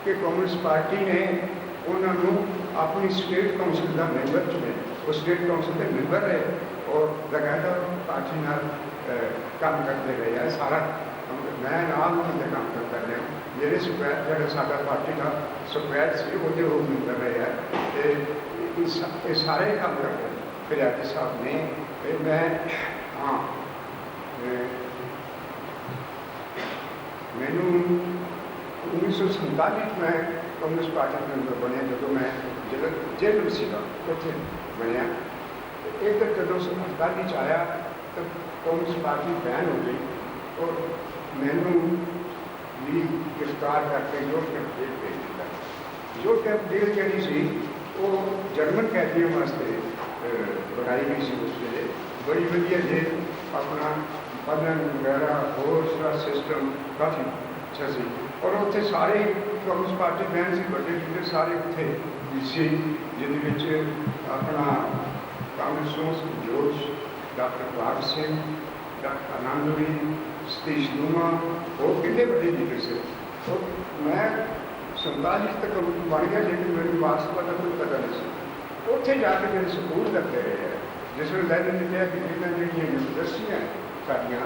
ਕਿ ਕਾਂਗਰਸ ਪਾਰਟੀ ਨੇ ਉਹਨਾਂ ਨੂੰ ਆਪਣੀ ਸਟੇਟ ਕਾਉਂਸਲ ਦਾ ਮੈਂਬਰ ਚੁਣੇ ਉਹ ਸਟੇਟ ਕਾਉਂਸਲ ਦੇ ਮੈਂਬਰ ਰਹੇ ਔਰ ਲਗਾਤਾਰ ਪਾਰਟੀ ਨਾਲ ਕੰਮ ਕਰਦੇ ਰਹੇ। ਆ ਸਾਰਾ ਮੈਂ ਨਾਲ ਉਹਨਾਂ ਦੇ ਕੰਮ ਕਰਦਾ ਰਿਹਾ। ਮੇਰੇ ਸੁਪੈਰ ਜਿਹੜਾ ਸਾਡਾ ਪਾਰਟੀ ਦਾ ਸੁਪੈਰ ਸੀ ਉਹਦੇ ਉਹ ਮੈਂਬਰ ਰਹੇ ਆ। ਤੇ ਇਹ ਸਾਰੇ ਕੰਮ ਕਰਦੇ ਫਿਰਿਆਦੀ ਸਾਹਿਬ ਨੇ ਇਹ ਮੈਂ ਹਾਂ ਇਹ ਮੈਨੂੰ 1947 ਚ ਮੈਂ ਕਮਿਊਨਿਸਟ ਪਾਰਟੀ ਦਾ ਮੈਂਬਰ ਬਣਿਆ ਜਦੋਂ ਮੈਂ ਜੇਲ੍ਹ ਜੇਲ੍ਹ ਵਿੱਚ ਸੀਗਾ ਉੱਥੇ ਬਣਿਆ ਤੇ ਇੱਕ ਜਦੋਂ 47 ਚ ਆਇਆ ਤਾਂ ਕਮਿਊਨਿਸਟ ਪਾਰਟੀ ਬੈਨ ਹੋ ਗਈ ਔਰ ਮੈਨੂੰ ਵੀ ਗ੍ਰਿਫਤਾਰ ਕਰਕੇ ਜੋ ਕੈਂਪ ਜੇਲ੍ਹ ਭੇਜ ਦਿੱਤਾ ਜੋ ਕੈਂਪ ਜੇਲ੍ਹ ਜਿਹੜੀ ਸੀ ਉਹ ਜਰਮਨ ਕੈਦੀਆਂ ਵਾਸਤੇ ਅਹ, ਬਣਾਈ ਗਈ ਸੀ ਉਸ ਵੇਲੇ ਬੜੀ ਵਧੀਆ ਜੇ ਆਪਣਾ ਪੜ੍ਹਨ, ਵਗੈਰਾ, ਹੋਰ ਸਾਰਾ ਸਿਸਟਮ ਕਾਫੀ ਅੱਛਾ ਸੀ। ਔਰ ਉੱਥੇ ਸਾਰੇ ਕਮਿਊਨਿਸਟ ਪਾਰਟੀ ਬੈਨ ਸੀ, ਵੱਡੇ ਲੀਡਰ ਸਾਰੇ ਉੱਥੇ ਸੀ, ਜਿਹਦੇ ਵਿੱਚ ਆਪਣਾ ਕਾਂਗਰਸ ਤੋਂ George doctor Bagh Singh, doctor ਆਨੰਦਵੀ Satish ਨੂਮਾ ਉਹ ਕਿੰਨੇ ਵੱਡੇ ਲੀਡਰ ਸੀ। ਔਰ ਮੈਂ 47 ਤੱਕ ਬਣ ਗਿਆ, ਲੇਕਿਨ ਮੈਨੂੰ ਵਾਸਤਵ ਦਾ ਕੋਈ ਪਤਾ ਨਹੀਂ ਸੀ। ਉੱਥੇ ਜਾ ਕੇ ਮੇਰੇ ਸਕੂਲ ਲੱਗਦੇ ਰਹੇ ਹੈ ਜਿਸ ਵੇਲੇ ਲੈਨਨ ਨੇ ਕਿਹਾ ਕਿ ਇਹਨਾਂ ਜਿਹੜੀਆਂ ਯੂਨੀਵਰਸਿਟੀਆਂ ਸਾਡੀਆਂ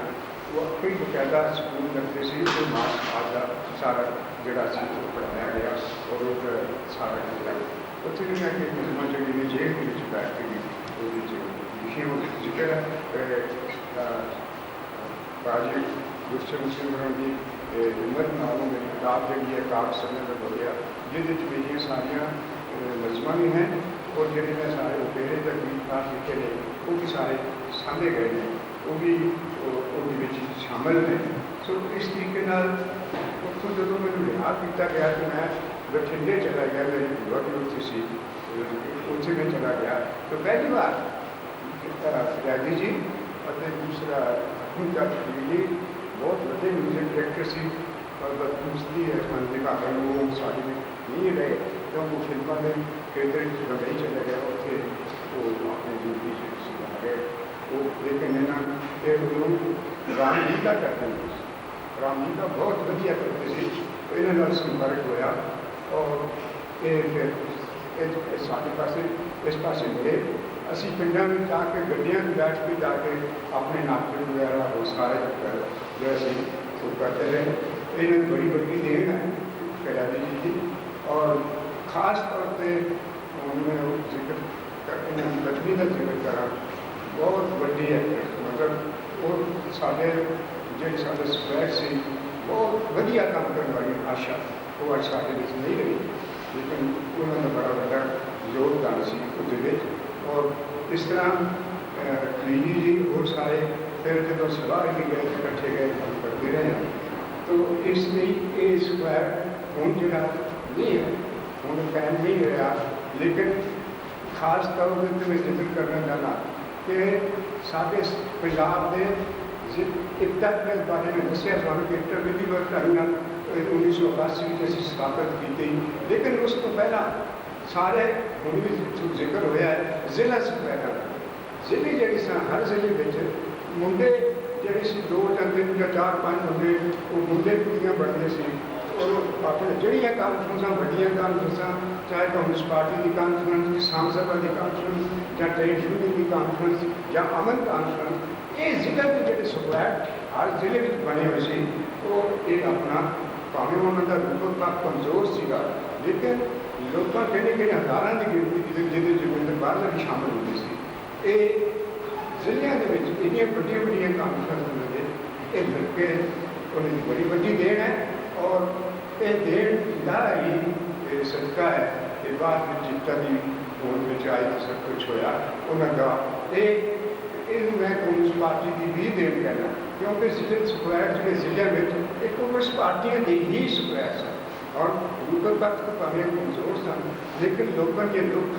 ਉਹ ਕਈ ਬਕਾਇਦਾ ਸਕੂਲ ਲੱਗਦੇ ਸੀ ਤੇ ਮਾਸ ਦਾ ਸਾਰਾ ਜਿਹੜਾ ਸੀ ਉਹ ਪੜਾਇਆ ਗਿਆ ਔਰ ਉਹ ਸਾਰਾ ਕੀਤਾ ਉੱਥੇ ਵੀ ਮੈਂ ਕਿ ਮੁਸਲਮਾਨ ਜਿਹੜੀ ਨੇ ਜੇਲ੍ਹ ਦੇ ਵਿੱਚ ਬੈਠ ਕੇ ਵੀ ਉਹਦੇ 'ਚ ਲਿਖੇ ਉਹਦੇ ਵਿੱਚ ਜ਼ਿਕਰ ਹੈ ਰਾਜੀ ਗੁਰਚਰਨ ਸਿੰਘ ਹੋਰਾਂ ਦੀ ਇਹ ਉਮਰ ਨਾਲੋਂ ਕਿਤਾਬ ਜਿਹੜੀ ਹੈ ਕਾਕ ਸਮੇਂ ਦਾ ਬੋਲਿਆ ਜਿਹਦੇ ਵਿੱਚ ਮੇਰੀਆਂ ਸਾਰੀਆਂ ਅਹ, ਨਜ਼ਮਾਂ ਵੀ ਹੈ ਔਰ ਜਿਹੜੇ ਮੈਂ ਸਾਰੇ ਉਪੇਰੇ ਤੱਕ ਗੀਤਕਾਰ ਲਿਖੇ ਨੇ, ਉਹ ਵੀ ਸਾਰੇ ਸਾਂਭੇ ਗਏ ਨੇ, ਉਹ ਵੀ ਉਹਦੇ ਵਿੱਚ ਸ਼ਾਮਲ ਨੇ। ਸੋ ਇਸ ਤਰੀਕੇ ਨਾਲ ਉੱਥੋਂ ਜਦੋਂ ਮੈਨੂੰ ਰਿਹਾ ਕੀਤਾ ਗਿਆ ਤੇ ਮੈਂ ਬਠਿੰਡੇ ਚਲਾ ਗਿਆ, ਮੇਰੀ ਭੂਆ ਵੀ ਸੀ ਉੱਥੇ ਮੈਂ ਚਲਾ ਗਿਆ, ਤਾਂ ਪਹਿਲੀ ਵਾਰ ਰਾਜੀ ਜੀ ਅਤੇ ਦੂਸਰਾ ਹੁਣ ਜੀ, ਬਹੁਤ ਵੱਡੇ ਮਿਊਜ਼ਿਕ ਡਾਇਰੈਕਟਰ ਸੀ ਪਰ ਬਦਕਿਸਮਤੀ ਹੈ, ਮਨ ਦੇ ਕਾਰਨ ਉਹ ਸਾਡੇ ਨਹੀਂ ਰਹੇ, ਤਾਂ ਉਹ ਫਿਲਮਾਂ ਦੇ ਖੇਤਰ ਵਿੱਚ ਬੰਬਈ ਚਲੇ ਗਿਆ ਉੱਥੇ ਉਹ ਆਪਣੀ ਜ਼ਿੰਦਗੀ ਚ ਸੁਧਾਰ ਗਏ ਉਹ ਲੇਕਿਨ ਇਹਨਾਂ ਇਹ ਉਹ ਰਾਮਲੀਲਾ ਕਰਦੇ ਹੁੰਦੇ ਸੀ ਰਾਮਲੀਲਾ ਬਹੁਤ ਵਧੀਆ ਕਰਦੇ ਸੀ ਇਹਨਾਂ ਨਾਲ ਸੰਪਰਕ ਹੋਇਆ ਔਰ ਇਹ ਫਿਰ ਇਹ ਇਹ ਸਾਡੇ ਪਾਸੇ ਇਸ ਪਾਸੇ ਮਿਲੇ ਅਸੀਂ ਪਿੰਡਾਂ ਵਿੱਚ ਜਾ ਕੇ ਗੱਡੀਆਂ ਵਿੱਚ ਬੈਠ ਕੇ ਜਾ ਕੇ ਆਪਣੇ ਨਾਟਕ ਵਗੈਰਾ ਉਹ ਸਾਰੇ ਕਰ- ਜੋ ਅਸੀਂ ਉਹ ਕਰਦੇ ਰਹੇ ਇਹਨਾਂ ਦੀ ਬੜੀ ਵੱਡੀ ਦੇਣ ਹੈ ਕਲਾਦੀ ਜੀ ਦੀ ਔਰ ਖਾਸ ਤੌਰ ਤੇ ਹੁਣ ਮੈਂ ਉਹ ਜ਼ਿਕਰ ਕਰ ਇਹਨਾਂ ਦੀ ਲక్ష్ਮੀ ਦਾ ਜ਼ਿਕਰ ਕਰਾਂ ਬਹੁਤ ਵੱਡੀ ਹੈ ਮਤਲਬ ਉਹ ਸਾਡੇ ਜਿਹੜੇ ਸਾਡੇ ਸਵੈਗ ਸੀ ਬਹੁਤ ਵਧੀਆ ਕੰਮ ਕਰਨ ਵਾਲੀ ਆਸ਼ਾ ਉਹ ਅੱਜ ਸਾਡੇ ਵਿੱਚ ਨਹੀਂ ਰਹੀ ਲੇਕਿਨ ਉਹਨਾਂ ਦਾ ਬੜਾ ਵੱਡਾ ਯੋਗਦਾਨ ਸੀ ਉਹਦੇ ਵਿੱਚ ਔਰ ਇਸ ਤਰ੍ਹਾਂ ਕਲੀਨੀ ਜੀ ਹੋਰ ਸਾਰੇ ਫਿਰ ਜਦੋਂ ਸਭਾ ਵੀ ਗਏ ਤੇ ਇਕੱਠੇ ਗਏ ਕੰਮ ਕਰਦੇ ਰਹੇ ਹਾਂ। ਤੋ ਇਸ ਲਈ ਇਹ ਸਕੁਐਰ ਹੁਣ ਜਿਹੜਾ ਨਹੀਂ ਹੈ ਕਾਇਮ ਨਹੀਂ ਰਿਹਾ, ਲੇਕਿਨ ਖਾਸ ਤੌਰ ਤੇ ਮੈਂ ਜ਼ਿਕਰ ਕਰਨਾ ਚਾਹੁੰਦਾ ਕਿ ਸਾਡੇ ਪੰਜਾਬ ਦੇ ਇੱਕਤਾ ਦੇ ਬਾਰੇ ਵਿੱਚ ਦੱਸਿਆ ਤੁਹਾਨੂੰ ਕਿ ਇੰਟਰ ਵਿਧੀਵਤ ਢੰਗ ਨਾਲ ਇਹ 1982 ਵਿੱਚ ਅਸੀਂ ਸਥਾਪਿਤ ਕੀਤੀ। ਲੇਕਿਨ ਉਸ ਤੋਂ ਪਹਿਲਾਂ ਸਾਰੇ ਹੁਣ ਵੀ ਜ਼ਿਕਰ ਹੋਇਆ ਹੈ, ਜ਼ਿਲ੍ਹਾ ਸਕੁਐਰਾਂ ਦਾ ਜ਼ਿਲ੍ਹੇ ਜਿਹੜੇ ਸਨ ਹਰ ਜ਼ਿਲ੍ਹੇ ਵਿੱਚ ਮੁੰਡੇ ਜਿਹੜੇ ਸੀ, ਦੋ ਜਾਂ ਤਿੰਨ ਜਾਂ ਚਾਰ ਪੰਜ ਮੁੰਡੇ, ਉਹ ਮੁੰਡੇ ਕੁੜੀਆਂ ਬਣਦੇ ਸੀ। ਔਰ ਆਪਣੇ ਜਿਹੜੀਆਂ ਕਾਨਫਰੰਸਾਂ ਵੱਡੀਆਂ ਕਾਨਫਰੰਸਾਂ ਚਾਹੇ ਕਾਂਗਰਸ ਪਾਰਟੀ ਦੀ ਕਾਨਫਰੰਸ ਸਾਂਝ ਸਭਾ ਦੀ ਕਾਨਫਰੰਸ ਜਾਂ ਟ੍ਰੇਡ ਯੂਨੀਅਨ ਦੀ ਕਾਨਫਰੰਸ ਜਾਂ ਅਮਨ ਕਾਨਫਰੰਸ ਇਹ ਜ਼ਿਲ੍ਹੇ ਦੇ ਜਿਹੜੇ ਸਕੁਐਰ ਹਰ ਜ਼ਿਲ੍ਹੇ ਵਿੱਚ ਬਣੇ ਹੋਏ ਸੀ, ਉਹ ਇਹ ਆਪਣਾ ਭਾਵੇਂ ਉਹਨਾਂ ਦਾ ਰੂਪ ਤਾਂ ਕਮਜ਼ੋਰ ਸੀਗਾ, ਲੇਕਿਨ ਲੋਕਾਂ ਕਹਿੰਦੇ ਕਿ ਹਜ਼ਾਰਾਂ ਦੀ ਗਿਣਤੀ ਜਿਹਦੇ ਜਿਹਦੇ ਜੋਗਿੰਦਰ ਬਾਹਰ ਵੀ ਸ਼ਾਮਲ ਹੁੰਦੇ ਸੀ। ਇਹ ਜ਼ਿਲ੍ਹਿਆਂ ਦੇ ਵਿੱਚ ਇੰਨੀਆਂ ਵੱਡੀਆਂ ਵੱਡੀਆਂ ਕਾਨਫਰੰਸਾਂ ਹੁੰਦੇ ਇਹ ਮਿਲ ਕੇ ਉਹਨਾਂ ਦੀ ਬੜੀ ਵੱਡੀ ਦੇਣ ਹੈ, ਔਰ ਇਹ ਦੇਣ ਦਾ ਹੀ ਇਹ ਸਦਕਾ ਹੈ ਕਿ ਬਾਅਦ ਵਿੱਚ ਜਿੱਤਾਂ ਦੀ ਹੋਂਦ ਵਿੱਚ ਆਈ ਤੇ ਸਭ ਕੁਝ ਹੋਇਆ। ਉਹਨਾਂ ਦਾ ਇਹ ਇਹ ਮੈਂ ਕਾਂਗਰਸ ਪਾਰਟੀ ਦੀ ਵੀ ਦੇਣ ਕਹਿਣਾ ਕਿਉਂਕਿ ਜ਼ਿਲ੍ਹੇ ਸਕੁਐਰ ਜਿਹੜੇ ਜ਼ਿਲ੍ਹਿਆਂ ਵਿੱਚ ਇਹ ਕਾਂਗਰਸ ਪਾਰਟੀਆਂ ਦੇ ਹੀ ਸਕੁਐਰ ਸਨ। ਔਰ ਰੂਪਕ ਤੱਕ ਭਾਵੇਂ ਕਮਜ਼ੋਰ ਸਨ, ਲੇਕਿਨ ਲੋਕਾਂ ਦੇ ਦੁੱਖ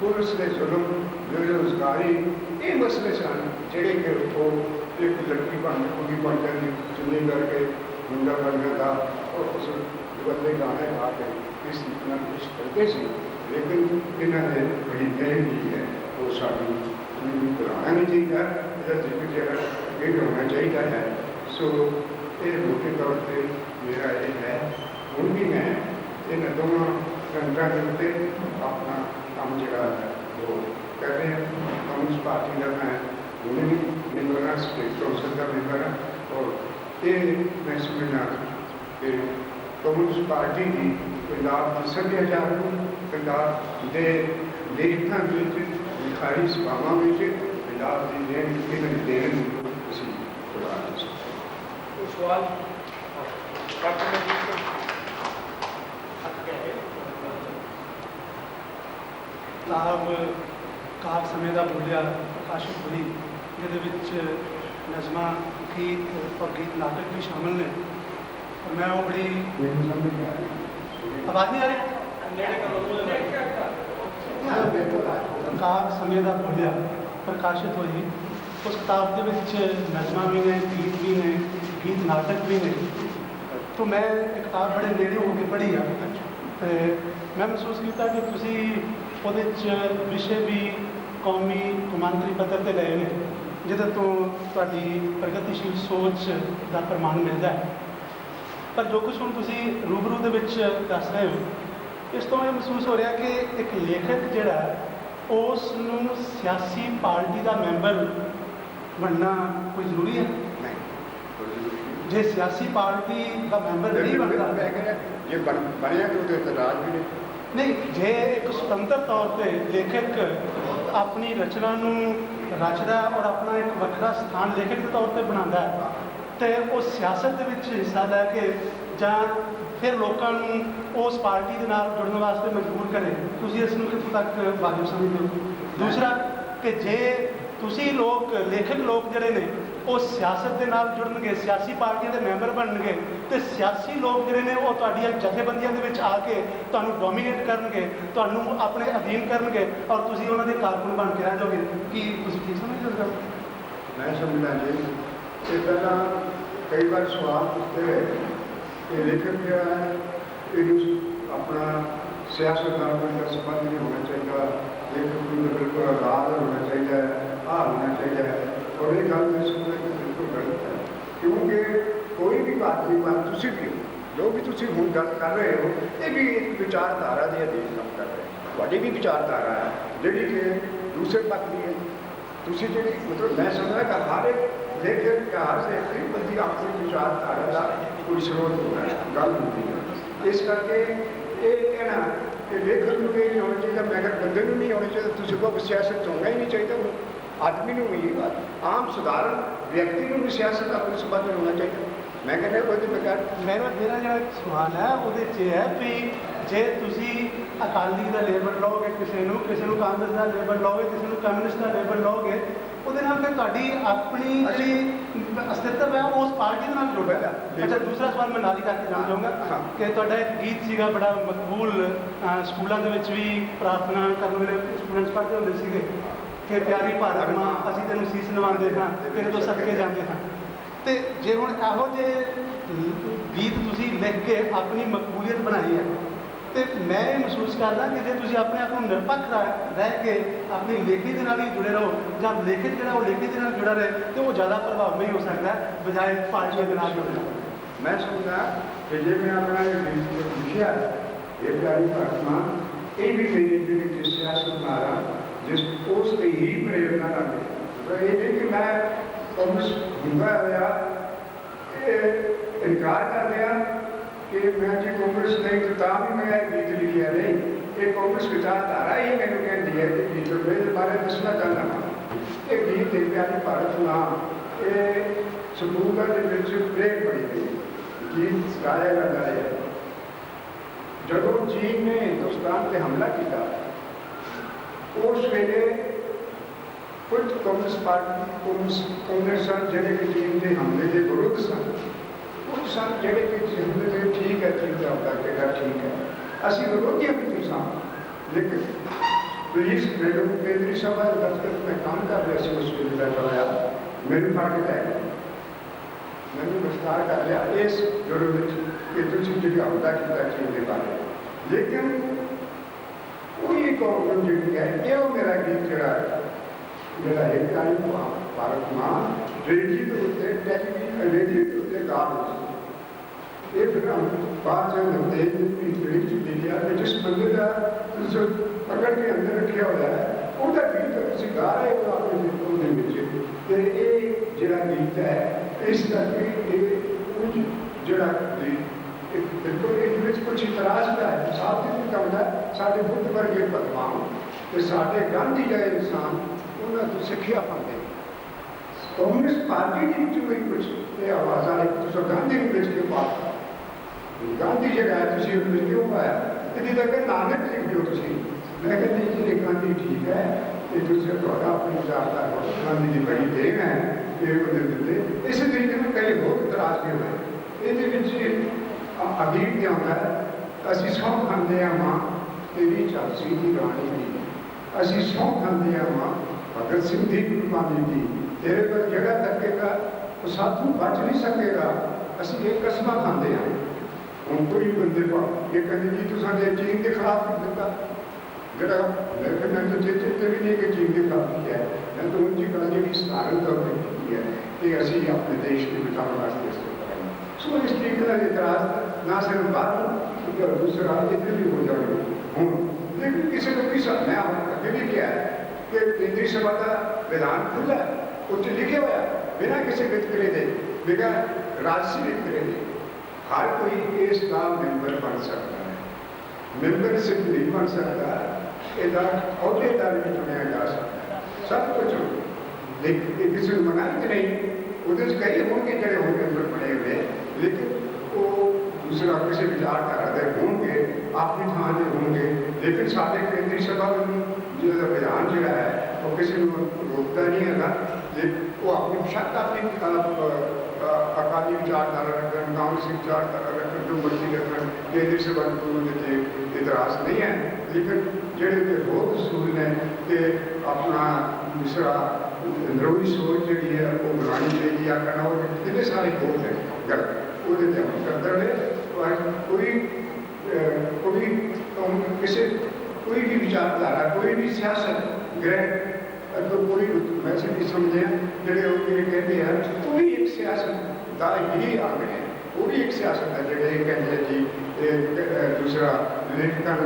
ਪੁਲਿਸ ਦੇ ਜ਼ੁਲਮ, ਬੇਰੁਜ਼ਗਾਰੀ, ਇਹ ਮਸਲੇ ਸਨ ਜਿਹੜੇ ਕਿ ਉਹ ਇੱਕ ਲੜਕੀ ਬਣ ਕੁੜੀ ਬਣ ਜਾਂਦੀ ਚੁੰਨੀ ਕਰਕੇ ਮੁੰਡਾ ਬਣ ਜਾਂਦਾ ਔਰ ਉਸ ਬੰਦੇ ਗਾਣੇ ਗਾ ਕੇ ਇਸ ਨਾਲ ਕੁਛ ਕਰਦੇ ਸੀ ਲੇਕਿਨ ਇਹਨਾਂ ਨੇ ਬੜੀ ਦੇਣ ਦੀ ਹੈ ਉਹ ਸਾਡੀ ਨੂੰ ਕਰਾਉਣਾ ਨਹੀਂ ਚਾਹੀਦਾ ਇਹਦਾ ਜ਼ਿਕਰ ਜਿਹੜਾ ਇਹ ਹੋਣਾ ਚਾਹੀਦਾ ਹੈ ਸੋ ਇਹ ਮੁੱਖ ਤੌਰ ਤੇ ਮੇਰਾ ਇਹ ਹੈ ਹੁਣ ਵੀ ਮੈਂ ਇਹਨਾਂ ਦੋਵਾਂ ਰੰਗਾਂ ਦੇ ਉੱਤੇ ਆਪਣਾ ਕੰਮ ਜਿਹੜਾ ਹੈ ਉਹ ਕਰ ਰਿਹਾ ਕਾਂਗਰਸ ਪਾਰਟੀ ਦਾ ਮੈਂ ਹੁਣੇ ਵੀ ਮੈਂਬਰ ਹਾਂ ਸਟੇਟ ਕੌਂਸਲ ਦਾ ਮੈਂਬਰ ਹਾਂ ਔਰ ਇਹ ਮੈਂ ਸਮਝਣਾ ਕਿ ਕਾਂਗਰਸ ਪਾਰਟੀ ਦੀ ਪੰਜਾਬ ਦੇ ਸੱਭਿਆਚਾਰ ਨੂੰ ਪੰਜਾਬ ਦੇ ਲੇਖਕਾਂ ਵਿੱਚ, ਲਿਖਾਈ ਸਭਾਵਾਂ ਵਿੱਚ, ਪੰਜਾਬ ਦੀ ਦੇਣ ਇਹਨਾਂ ਦੇਣ ਨੂੰ ਅਸੀਂ ਪ੍ਰਵਾਨ ਕਰ ਸਕਦੇ ਕੋਈ ਸਵਾਲ ਡਾਕਟਰ ਮਨਜੀਤ ਸਿੰਘ ਸਮੇਂ ਦਾ ਬੋਲਿਆ ਪ੍ਰਕਾਸ਼ਿਤ ਹੋਈ, ਜਿਹਦੇ ਵਿੱਚ ਨਜ਼ਮਾਂ ਗੀਤ ਔਰ ਗੀਤ ਨਾਟਕ ਵੀ ਸ਼ਾਮਲ ਨੇ। ਔਰ ਮੈਂ ਉਹ ਬੜੀ ਮੈਨੂੰ ਸਮਝ ਨਹੀਂ ਆ ਰਹੀ। ਆਵਾਜ਼ ਨਹੀਂ ਆ ਰਹੀ? ਕਾਫ ਸਮੇਂ ਦਾ ਬੋਲਿਆ ਪ੍ਰਕਾਸ਼ਿਤ ਹੋਈ। ਉਸ ਕਿਤਾਬ ਦੇ ਵਿੱਚ ਨਜ਼ਮਾਂ ਵੀ ਨੇ ਗੀਤ ਵੀ ਨੇ ਗੀਤ ਨਾਟਕ ਵੀ ਨੇ। ਤੋਂ ਮੈਂ ਇਹ ਕਿਤਾਬ ਬੜੇ ਨੇੜੇ ਹੋ ਕੇ ਪੜ੍ਹੀ ਆ। ਤੇ ਮੈਂ ਮਹਿਸੂਸ ਕੀਤਾ ਕਿ ਤੁਸੀਂ ਉਹਦੇ 'ਚ ਵਿਸ਼ੇ ਵੀ ਕੌਮੀ ਕੌਮਾਂਤਰੀ ਪੱਧਰ ਤੇ ਲਏ ਨੇ। ਜਿਹਦੇ ਤੋਂ ਤੁਹਾਡੀ ਪ੍ਰਗਤੀਸ਼ੀਲ ਸੋਚ ਦਾ ਪ੍ਰਮਾਣ ਮਿਲਦਾ ਹੈ। ਪਰ ਜੋ ਕੁਝ ਹੁਣ ਤੁਸੀਂ ਰੂਬਰੂ ਦੇ ਵਿੱਚ ਦੱਸ ਰਹੇ ਹੋ ਇਸ ਤੋਂ ਇਹ ਮਹਿਸੂਸ ਹੋ ਰਿਹਾ ਕਿ ਇੱਕ ਲੇਖਕ ਜਿਹੜਾ ਉਸ ਨੂੰ ਸਿਆਸੀ ਪਾਰਟੀ ਦਾ ਮੈਂਬਰ ਬਣਨਾ ਕੋਈ ਜ਼ਰੂਰੀ ਹੈ। ਜੇ ਸਿਆਸੀ ਪਾਰਟੀ ਦਾ ਮੈਂਬਰ ਨਹੀਂ ਬਣਦਾ ਜੇ ਬਣ ਬਣਿਆ ਤਾਂ ਉਹਦੇ ਤੇ ਰਾਜ ਵੀ ਨਹੀਂ। ਨਹੀਂ ਜੇ ਇੱਕ ਸੁਤੰਤਰ ਤੌਰ ਤੇ ਲੇਖਕ ਆਪਣੀ ਰਚਨਾ ਨੂੰ ਰਚਦਾ ਔਰ ਆਪਣਾ ਇੱਕ ਵੱਖਰਾ ਸਥਾਨ ਲੇਖਕ ਦੇ ਤੌਰ ਤੇ ਬਣਾਉਂਦਾ ਹੈ। ਤੇ ਉਹ ਸਿਆਸਤ ਦੇ ਵਿੱਚ ਹਿੱਸਾ ਲੈ ਕੇ ਜਾਂ ਫਿਰ ਲੋਕਾਂ ਨੂੰ ਉਸ ਪਾਰਟੀ ਦੇ ਨਾਲ ਜੁੜਨ ਵਾਸਤੇ ਮਜਬੂਰ ਕਰੇ। ਤੁਸੀਂ ਇਸ ਨੂੰ ਕਿੱਥੋਂ ਤੱਕ ਵਾਜਬ ਸਮਝਦੇ ਹੋ? ਦੂਸਰਾ ਕਿ ਜੇ ਤੁਸੀਂ ਲੋਕ, ਲੇਖਕ ਲੋਕ ਜਿਹੜੇ ਨੇ ਉਹ ਸਿਆਸਤ ਦੇ ਨਾਲ ਜੁੜਨਗੇ, ਸਿਆਸੀ ਪਾਰਟੀਆਂ ਦੇ ਮੈਂਬਰ ਬਣਨਗੇ ਤੇ ਸਿਆਸੀ ਲੋਕ ਜਿਹੜੇ ਨੇ ਉਹ ਤੁਹਾਡੀਆਂ ਜਥੇਬੰਦੀਆਂ ਦੇ ਵਿੱਚ ਆ ਕੇ ਤੁਹਾਨੂੰ ਡੋਮੀਨੇਟ ਕਰਨਗੇ, ਤੁਹਾਨੂੰ ਆਪਣੇ ਅਧੀਨ ਕਰਨਗੇ ਔਰ ਤੁਸੀਂ ਉਹਨਾਂ ਦੇ ਕਾਰਕੁਨ ਬਣ ਕੇ ਰਹਿ ਜਾਓਗੇ। ਕੀ ਤੁਸੀਂ ਕੀ ਸਮਝਦੇ ਹੋ ਮੈਂ ਸਮਝਦਾ ਜੀ। ਇਹ ਪਹਿਲਾਂ ਕਈ ਵਾਰ ਸਵਾਲ ਪੁੱਛਦੇ ਹੋਏ ਕਿ ਲੇਖਕ ਜਿਹੜਾ ਹੈ ਇਹਨੂੰ ਆਪਣਾ ਸਿਆਸਤਦਾਨ ਦਾ ਸੰਬੰਧ ਨਹੀਂ ਹੋਣਾ ਚਾਹੀਦਾ। ਲੇਖਕ ਨੂੰ ਬਿਲਕੁਲ ਆਜ਼ਾਦ ਹੋਣਾ ਚਾਹੀਦਾ ਹੈ, ਆਹ ਹੋਣਾ ਚਾਹੀਦਾ ਹੈ। ਔਰ ਇਹ ਗੱਲ ਮੈਂ ਸਮਝਦਾ ਕਿ ਬਿਲਕੁਲ ਗਲਤ ਹੈ ਕਿਉਂਕਿ ਕੋਈ ਵੀ ਬਾਤ ਨਹੀਂ ਬਾਤ ਤੁਸੀਂ ਵੀ ਹੋ, ਜੋ ਵੀ ਤੁਸੀਂ ਹੁਣ ਗੱਲ ਕਰ ਰਹੇ ਹੋ ਇਹ ਵੀ ਇੱਕ ਵਿਚਾਰਧਾਰਾ ਦੇ ਅਧੀਨ ਕੰਮ ਕਰ ਰਹੇ ਹੋ ਤੁਹਾਡੀ ਵੀ ਵਿਚਾਰਧਾਰਾ ਹੈ ਜਿਹੜੀ ਕਿ ਦੂਸਰੇ ਪੱਖ ਦੀ ਹੈ ਤੁਸੀਂ ਜਿਹੜੀ ਮਤਲਬ ਮੈਂ ਸਮਝਦਾ ਕਿ ਹਰ ਇੱਕ ਲੇਖਕ ਜਾਂ ਹਰ ਇੱਕ ਬੰਦੀ ਆਪਣੀ ਵਿਚਾਰਧਾਰਾ ਦਾ ਕੋਈ ਸਰੋਤ ਹੁੰਦਾ ਹੈ ਗੱਲ ਹੁੰਦੀ ਹੈ ਇਸ ਕਰਕੇ ਇਹ ਕਹਿਣਾ ਕਿ ਲੇਖਕ ਨੂੰ ਇਹ ਨਹੀਂ ਹੋਣਾ ਚਾਹੀਦਾ ਮੈਂ ਅਗਰ ਬੰਦੇ ਨੂੰ ਨਹੀਂ ਹੋਣਾ ਚਾਹੀਦਾ ਤੁਸੀਂ ਕਹੋ ਸਿਆਸਤ 'ਚ ਹੋਣਾ ਹੀ ਨਹੀਂ ਚਾਹੀਦਾ ਆਦਮੀ ਨੂੰ ਵੀ ਆਮ ਸਧਾਰਨ ਵਿਅਕਤੀ ਨੂੰ ਵੀ ਸਿਆਸਤ ਦਾ ਕੋਈ ਸੰਬੰਧ ਹੋਣਾ ਚਾਹੀਦਾ। ਮੈਂ ਕਹਿੰਦਾ ਉਹਦੇ ਬਗੈਰ ਮੇਰਾ ਮੇਰਾ ਜਿਹੜਾ ਸਵਾਲ ਹੈ ਉਹਦੇ 'ਚ ਹੈ ਵੀ ਜੇ ਤੁਸੀਂ ਅਕਾਲੀ ਦਾ ਲੇਬਲ ਲਓਗੇ ਕਿਸੇ ਨੂੰ ਕਿਸੇ ਨੂੰ ਕਾਂਗਰਸ ਦਾ ਲੇਬਲ ਲਓਗੇ ਕਿਸੇ ਨੂੰ ਕਮਿਊਨਿਸਟ ਦਾ ਲੇਬਲ ਲਓਗੇ ਉਹਦੇ ਨਾਲ ਫਿਰ ਤੁਹਾਡੀ ਆਪਣੀ ਜਿਹੜੀ ਅਸਤਿਤਵ ਹੈ ਉਸ ਪਾਰਟੀ ਦੇ ਨਾਲ ਜੁੜੇਗਾ ਅੱਛਾ ਦੂਸਰਾ ਸਵਾਲ ਮੈਂ ਨਾਲ ਹੀ ਕਰਕੇ ਜਾਣਾ ਚਾਹੂੰਗਾ। ਕਿ ਤੁਹਾਡਾ ਇੱਕ ਗੀਤ ਸੀਗਾ ਬੜਾ ਮਕਬੂਲ ਸਕੂਲਾਂ ਦੇ ਵਿੱਚ ਵੀ ਪ੍ਰਾਰਥਨਾ ਕਰਨ ਵੇਲੇ ਸਟੂਡੈਂਟਸ ਪੜ੍ਹਦੇ ਹੁੰਦੇ ਸੀਗੇ। ਕਿ ਪਿਆਰੀ ਭਾਰਤ ਮਾਂ, ਅਸੀਂ ਤੈਨੂੰ ਸੀਸ ਨਿਵਾਉਂਦੇ ਹਾਂ, ਤੇਰੇ ਤੋਂ ਸਦਕੇ ਜਾਂਦੇ ਹਾਂ। ਤੇ ਜੇ ਹੁਣ ਇਹੋ ਜਿਹੇ ਗੀਤ ਤੁਸੀਂ ਲਿਖ ਕੇ ਆਪਣੀ ਮਕਬੂਲੀਅਤ ਬਣਾਈ ਹੈ, ਤੇ ਮੈਂ ਇਹ ਮਹਿਸੂਸ ਕਰਦਾ ਕਿ ਜੇ ਤੁਸੀਂ ਆਪਣੇ ਆਪ ਨੂੰ ਨਿਰਪੱਖ ਰਹਿ ਰਹਿ ਕੇ ਆਪਣੀ ਲੇਖੀ ਦੇ ਨਾਲ ਹੀ ਜੁੜੇ ਰਹੋ, ਜਾਂ ਲੇਖਕ ਜਿਹੜਾ ਉਹ ਲੇਖੀ ਦੇ ਨਾਲ ਜੁੜਾ ਰਹੇ, ਤੇ ਉਹ ਜ਼ਿਆਦਾ ਪ੍ਰਭਾਵੀ ਹੋ ਸਕਦਾ, ਬਜਾਏ ਪਾਰਟੀਆਂ ਦੇ ਨਾਲ ਜੁੜਨਾ ਮੈਂ ਸਮਝਦਾ ਕਿ ਜੇ ਮੈਂ ਆਪਣਾ ਇਹ ਗੀਤ ਇਹ ਪਿਆਰੀ ਪ੍ਰਾਰਥਨਾ ਇਹ ਵੀ ਮੇਰੀ ਜਿਹੜੀ ਸਿਆਸਤ ਮਾਰਾ ਜਿਸ ਉਸ ਤੇ ਹੀ ਪ੍ਰੇਰਨਾ ਨਾਲ ਪਰ ਇਹ ਨਹੀਂ ਕਿ ਮੈਂ ਕਾਂਗਰਸ ਹੁੰਦਾ ਹੋਇਆ ਇਹ ਇਨਕਾਰ ਕਰ ਲਿਆ ਕਿ ਮੈਂ ਜੇ ਕਾਂਗਰਸ ਨਹੀਂ ਤਾਂ ਤਾਂ ਵੀ ਮੈਂ ਇਹ ਗੀਤ ਲਿਖਿਆ ਨਹੀਂ ਇਹ ਕਾਂਗਰਸ ਵਿਚਾਰਧਾਰਾ ਹੀ ਮੈਨੂੰ ਕਹਿੰਦੀ ਹੈ ਕਿ ਗੀਤ ਦੇ ਬਾਰੇ ਦੱਸਣਾ ਚਾਹੁੰਦਾ ਹਾਂ ਇਹ ਗੀਤ ਤੇ ਪਿਆਰੀ ਭਾਰਤ ਮਾਂ ਇਹ ਸਬੂਤਾਂ ਦੇ ਵਿੱਚ ਬ੍ਰੇਕ ਬੜੀ ਗਈ ਗੀਤ ਗਾਇਆ ਨਾ ਗਾਇਆ ਜਦੋਂ ਚੀਨ ਨੇ ਹਿੰਦੁਸਤਾਨ ਤੇ ਹਮਲਾ ਕੀਤਾ ਉਸ ਵੇਲੇ ਕੁਝ ਕਮਿਊਨਿਸਟ ਪਾਰਟੀ ਕਮਿਊਨਿਸਟ ਕਾਂਗਰਸ ਸਨ ਜਿਹੜੇ ਕਿ ਚੀਨ ਦੇ ਹਮਲੇ ਦੇ ਵਿਰੁੱਧ ਸਨ ਕੁਝ ਸਨ ਜਿਹੜੇ ਕਿ ਚੀਨ ਦੇ ਠੀਕ ਹੈ ਚੀਨ ਦਾ ਹਮਲਾ ਕਿਹੜਾ ਠੀਕ ਹੈ ਅਸੀਂ ਵਿਰੋਧੀਆਂ ਵੀ ਨਹੀਂ ਸਾਂ ਲੇਕਿਨ ਪੁਲਿਸ ਮੈਨੂੰ ਕੇਂਦਰੀ ਸਭਾ ਦੇ ਦਫ਼ਤਰ ਵਿੱਚ ਮੈਂ ਕੰਮ ਕਰ ਰਿਹਾ ਸੀ ਉਸ ਵੇਲੇ ਬੈਠਾ ਹੋਇਆ ਮੈਨੂੰ ਫੜ ਕੇ ਲੈ ਗਏ ਮੈਨੂੰ ਵਿਸਤਾਰ ਕਰ ਲਿਆ ਇਸ ਜੁਰਮ ਵਿੱਚ ਕਿ ਤੁਸੀਂ ਜਿਹੜੀ ਹਮਲਾ ਕੀਤਾ ਚੀਨ ਦੇ ਬਾਰੇ ਲੇਕਿਨ ਕੋਈ ਕੌਮ ਜਿਹੜੀ ਹੈ ਇਹ ਉਹ ਮੇਰਾ ਗੀਤ ਜਿਹੜਾ ਹੈ, ਜਿਹੜਾ ਇੱਕ ਟਾਈਮ ਭਾਰਤ ਮਾਂ ਰੇਡੀਓ ਦੇ ਉੱਤੇ ਟੈਲੀਵਿਜ਼ਨ ਰੇਡੀਓ ਦੇ ਉੱਤੇ ਗਾ ਰਹੀ ਸੀ ਇਹ ਫਿਲਮ ਬਾਅਦ ਚ ਨੰਦੇ ਦੀ ਜਿਹੜੀ ਚ ਲਿਖਿਆ ਕਿ ਜਿਸ ਬੰਦੇ ਦਾ ਤੁਸੀਂ ਪਕੜ ਕੇ ਅੰਦਰ ਰੱਖਿਆ ਹੋਇਆ ਹੈ ਉਹਦਾ ਗੀਤ ਤੁਸੀਂ ਗਾ ਰਹੇ ਹੋ ਆਪਣੇ ਜਿੰਦਗੀ ਦੇ ਵਿੱਚ ਤੇ ਇਹ ਇਹਦੇ ਵਿੱਚ ਕੁਝ ਇਤਰਾਜ਼ ਦਾ ਹੈ ਸਾਥ ਵੀ ਕਹਿੰਦਾ ਸਾਡੇ ਬੁੱਧ ਵਰਗੇ ਪਦਮਾਨ ਤੇ ਸਾਡੇ ਗਾਂਧੀ ਜਿਹੇ ਇਨਸਾਨ, ਉਹਨਾਂ ਤੋਂ ਸਿੱਖਿਆ ਪਾਉਂਦੇ ਕਾਂਗਰਸ ਪਾਰਟੀ ਦੇ ਵਿੱਚ ਵੀ ਕੁਝ ਇਹ ਆਵਾਜ਼ ਆਈ ਕਿ ਤੁਸੀਂ ਗਾਂਧੀ ਨੂੰ ਵਿੱਚ ਕੇ ਪਾਤਾ ਗਾਂਧੀ ਜਿਹੜਾ ਹੈ, ਤੁਸੀਂ ਉਹ ਵਿੱਚ ਕਿਉਂ ਪਾਇਆ? ਤੇ ਜਿਹਦਾ ਕਿ ਨਾਨਕ ਲਿਖ ਦਿਓ ਤੁਸੀਂ? ਮੈਂ ਕਹਿੰਦੀ ਜੀ, ਇਹ ਗਾਂਧੀ ਠੀਕ ਹੈ ਇਹ ਤੁਸੀਂ ਤੁਹਾਡਾ ਆਪਣੀ ਵਿਚਾਰਦਾ ਹੋ ਗਾਂਧੀ ਦੀ ਬੜੀ ਦੇਣ ਹੈ, ਇਹ ਉਹਦੇ ਦਿੱਤੇ। ਇਸੇ ਤਰੀਕੇ ਨਾਲ ਕਈ ਹੋਰ ਇਤਰਾਜ਼ ਵੀ ਹੋਏ। ਇਹਦੇ ਵਿੱਚ ਅਧੀਨ ਕੀ ਆਉਂਦਾ ਅਸੀਂ ਸੌ ਖਾਂਦੇ ਆ ਮਾਂ, ਤੇਰੀ ਚਾਸੀ ਦੀ ਰਾਣੀ ਦੀ। ਅਸੀਂ ਸੌ ਖਾਂਦੇ ਆ ਮਾਂ, ਭਗਤ ਸਿੰਘ ਦੀ ਕੁਰਬਾਨੀ ਦੀ। ਤੇਰੇ ਪਰ ਜਿਹੜਾ ਤੱਕੇਗਾ, ਉਹ ਸਾਥੋਂ ਬਚ ਨਹੀਂ ਸਕੇਗਾ। ਅਸੀਂ ਇਹ ਕਸਮਾਂ ਖਾਂਦੇ ਆ ਹੁਣ ਕੋਈ ਬੰਦੇ ਪਾ ਇਹ ਕਹਿੰਦੇ ਜੀ ਤੁਸੀਂ ਸਾਡੇ ਚੀਨ ਦੇ ਖਿਲਾਫ ਕਰ ਦਿੱਤਾ ਜਿਹੜਾ ਮੇਰੇ ਕੋਲ ਮੈਂ ਤਾਂ ਚੇਤੇ ਤੇ ਵੀ ਨਹੀਂ ਕਿ ਚੀਨ ਦੇ ਖਿਲਾਫ ਕੀ ਹੈ। ਮੈਂ ਤਾਂ ਉਹ ਗੱਲ ਜਿਹੜੀ ਸਧਾਰਨ ਤੌਰ ਤੇ ਕੀਤੀ ਹੈ ਕਿ ਅਸੀਂ ਆਪਣੇ ਦੇਸ਼ ਨੂੰ ਬਚਾਉਣ ਵਾਸਤੇ ਇਸ ਸੋ ਇਸ ਤਰੀਕੇ ਦਾ ਇਤਰਾਜ਼ ਨਾ ਸਿਰਫ ਬਾਹਰ ਕਿ ਦੂਸਰਾ ਇੱਧਰ ਵੀ ਹੋ ਜਾਵੇ ਹੁਣ ਲੇਕਿਨ ਕਿਸੇ ਨੂੰ ਵੀ ਸਮਝ ਮੈਂ ਅੱਗੇ ਵੀ ਕਿਹਾ ਹੈ ਕਿ ਕੇਂਦਰੀ ਸਭਾ ਦਾ ਵਿਧਾਨ ਖੁੱਲ੍ਹਾ ਹੈ ਉੱਥੇ ਲਿਖਿਆ ਹੋਇਆ ਹੈ, ਬਿਨਾਂ ਕਿਸੇ ਵਿਤਕਰੇ ਦੇ ਬਿਨਾਂ ਰਾਜਸੀ ਵਿਤਕਰੇ ਦੇ ਹਰ ਕੋਈ ਇਸ ਦਾ ਮੈਂਬਰ ਬਣ ਸਕਦਾ ਹੈ ਮੈਂਬਰ ਸਿਰਫ ਨਹੀਂ ਬਣ ਸਕਦਾ ਇਹਦਾ ਅਹੁਦੇਦਾਰ ਵੀ ਚੁਣਿਆ ਜਾ ਸਕਦਾ ਹੈ ਸਭ ਕੁਝ ਲੇਕਿਨ ਇਹ ਕਿਸੇ ਨੂੰ ਮਨਾ ਕਿ ਨਹੀਂ ਉਹਦੇ ਵਿੱਚ ਕਈ ਹੋਣਗੇ ਜਿਹੜੇ ਹੋਰ ਮੈਂਬਰ ਬਣੇ ਹੋਏ ਲੇਕਿਨ ਉਹ ਦੂਸਰਾ ਕਿਸੇ ਵਿਚਾਰਧਾਰਾ ਦੇ ਹੋਣਗੇ ਆਪਣੀ ਥਾਂ ਦੇ ਹੋਣਗੇ। ਲੇਕਿਨ ਸਾਡੇ ਕੇਂਦਰੀ ਸਭਾ ਨੂੰ ਜਿਹੜਾ ਵਿਧਾਨ ਜਿਹੜਾ ਹੈ ਉਹ ਕਿਸੇ ਨੂੰ ਰੋਕਦਾ ਨਹੀਂ ਹੈਗਾ। ਜੇ ਉਹ ਆਪਣੀ ਸ਼ੱਕ ਆਪਣੀ ਅਹ, ਅਹ, ਅਕਾਲੀ ਵਿਚਾਰਧਾਰਾ ਰੱਖਣ ਕਾਂਗਰਸੀ ਵਿਚਾਰਧਾਰਾ ਰੱਖਣ ਜੋ ਮਰਜ਼ੀ ਰੱਖਣ ਕੇਂਦਰੀ ਸਭਾ ਨੂੰ ਉਹਦੇ ਤੇ ਇਤਰਾਜ਼ ਨਹੀਂ ਹੈ। ਲੇਕਿਨ ਜਿਹੜੇ ਬਹੁਤ ਹੋਰ ਨੇ ਕਿ ਆਪਣਾ ਦੂਸਰਾ ਅੰਦਰੂਨੀ ਸੋਚ ਜਿਹੜੀ ਹੈ ਉਹ ਬਣਾਉਣੀ ਚਾਹੀਦੀ ਕੀ ਆਖਣਾ ਉਹ ਕਿੰਨੇ ਸਾਰੇ ਕੋਲ ਹੈ ਉਹਦੇ ਤੇ ਅਮਲ ਕਰਦੇ ਰਹੇ। ਔਰ ਕੋਈ ਅਹ, ਕੋਈ ਕੌਮ ਕਿਸੇ ਕੋਈ ਵੀ ਵਿਚਾਰਧਾਰਾ ਕੋਈ ਵੀ ਸਿਆਸਤ ਗ੍ਰਹਿ ਅਗਰ ਕੋਈ ਜਿਹੜੇ ਉਹ ਇਹ ਕਹਿੰਦੇ ਆ ਉਹ ਵੀ ਇੱਕ ਸਿਆਸਤ ਦਾ ਹੀ ਅੰਗ ਹੈ। ਉਹ ਵੀ ਇੱਕ ਸਿਆਸਤ ਹੈ ਜਿਹੜੇ ਇਹ ਕਹਿੰਦੇ ਜੀ ਇਹ ਦੂਸਰਾ ਲੇਖਕਾਂ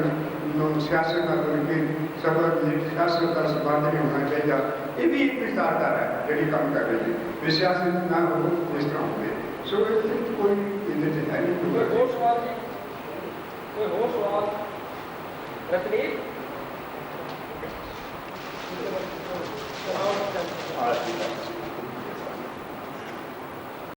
ਨੂੰ ਸਿਆਸਤ ਨਾਲ ਮਿਲ ਕੇ ਸਭ ਸਿਆਸਤ ਦਾ ਸਬੰਧ ਨਹੀਂ ਹੋਣਾ ਚਾਹੀਦਾ ਇਹ ਵੀ ਇੱਕ ਵਿਚਾਰਧਾਰਾ ਹੈ ਜਿਹੜੀ ਕੰਮ ਕਰ ਰਹੀ ਹੈ। ਸਿਆਸਤ ਨਾ ਹੋ ਇਸ ਤਰ੍ਹਾਂ ਹੋਵੇ ਸੋ ਇਹ 'ਚ ਕੋਈ ਇਹਦੇ ਚ ਹੈ ਨਹੀਂ ਕੋਈ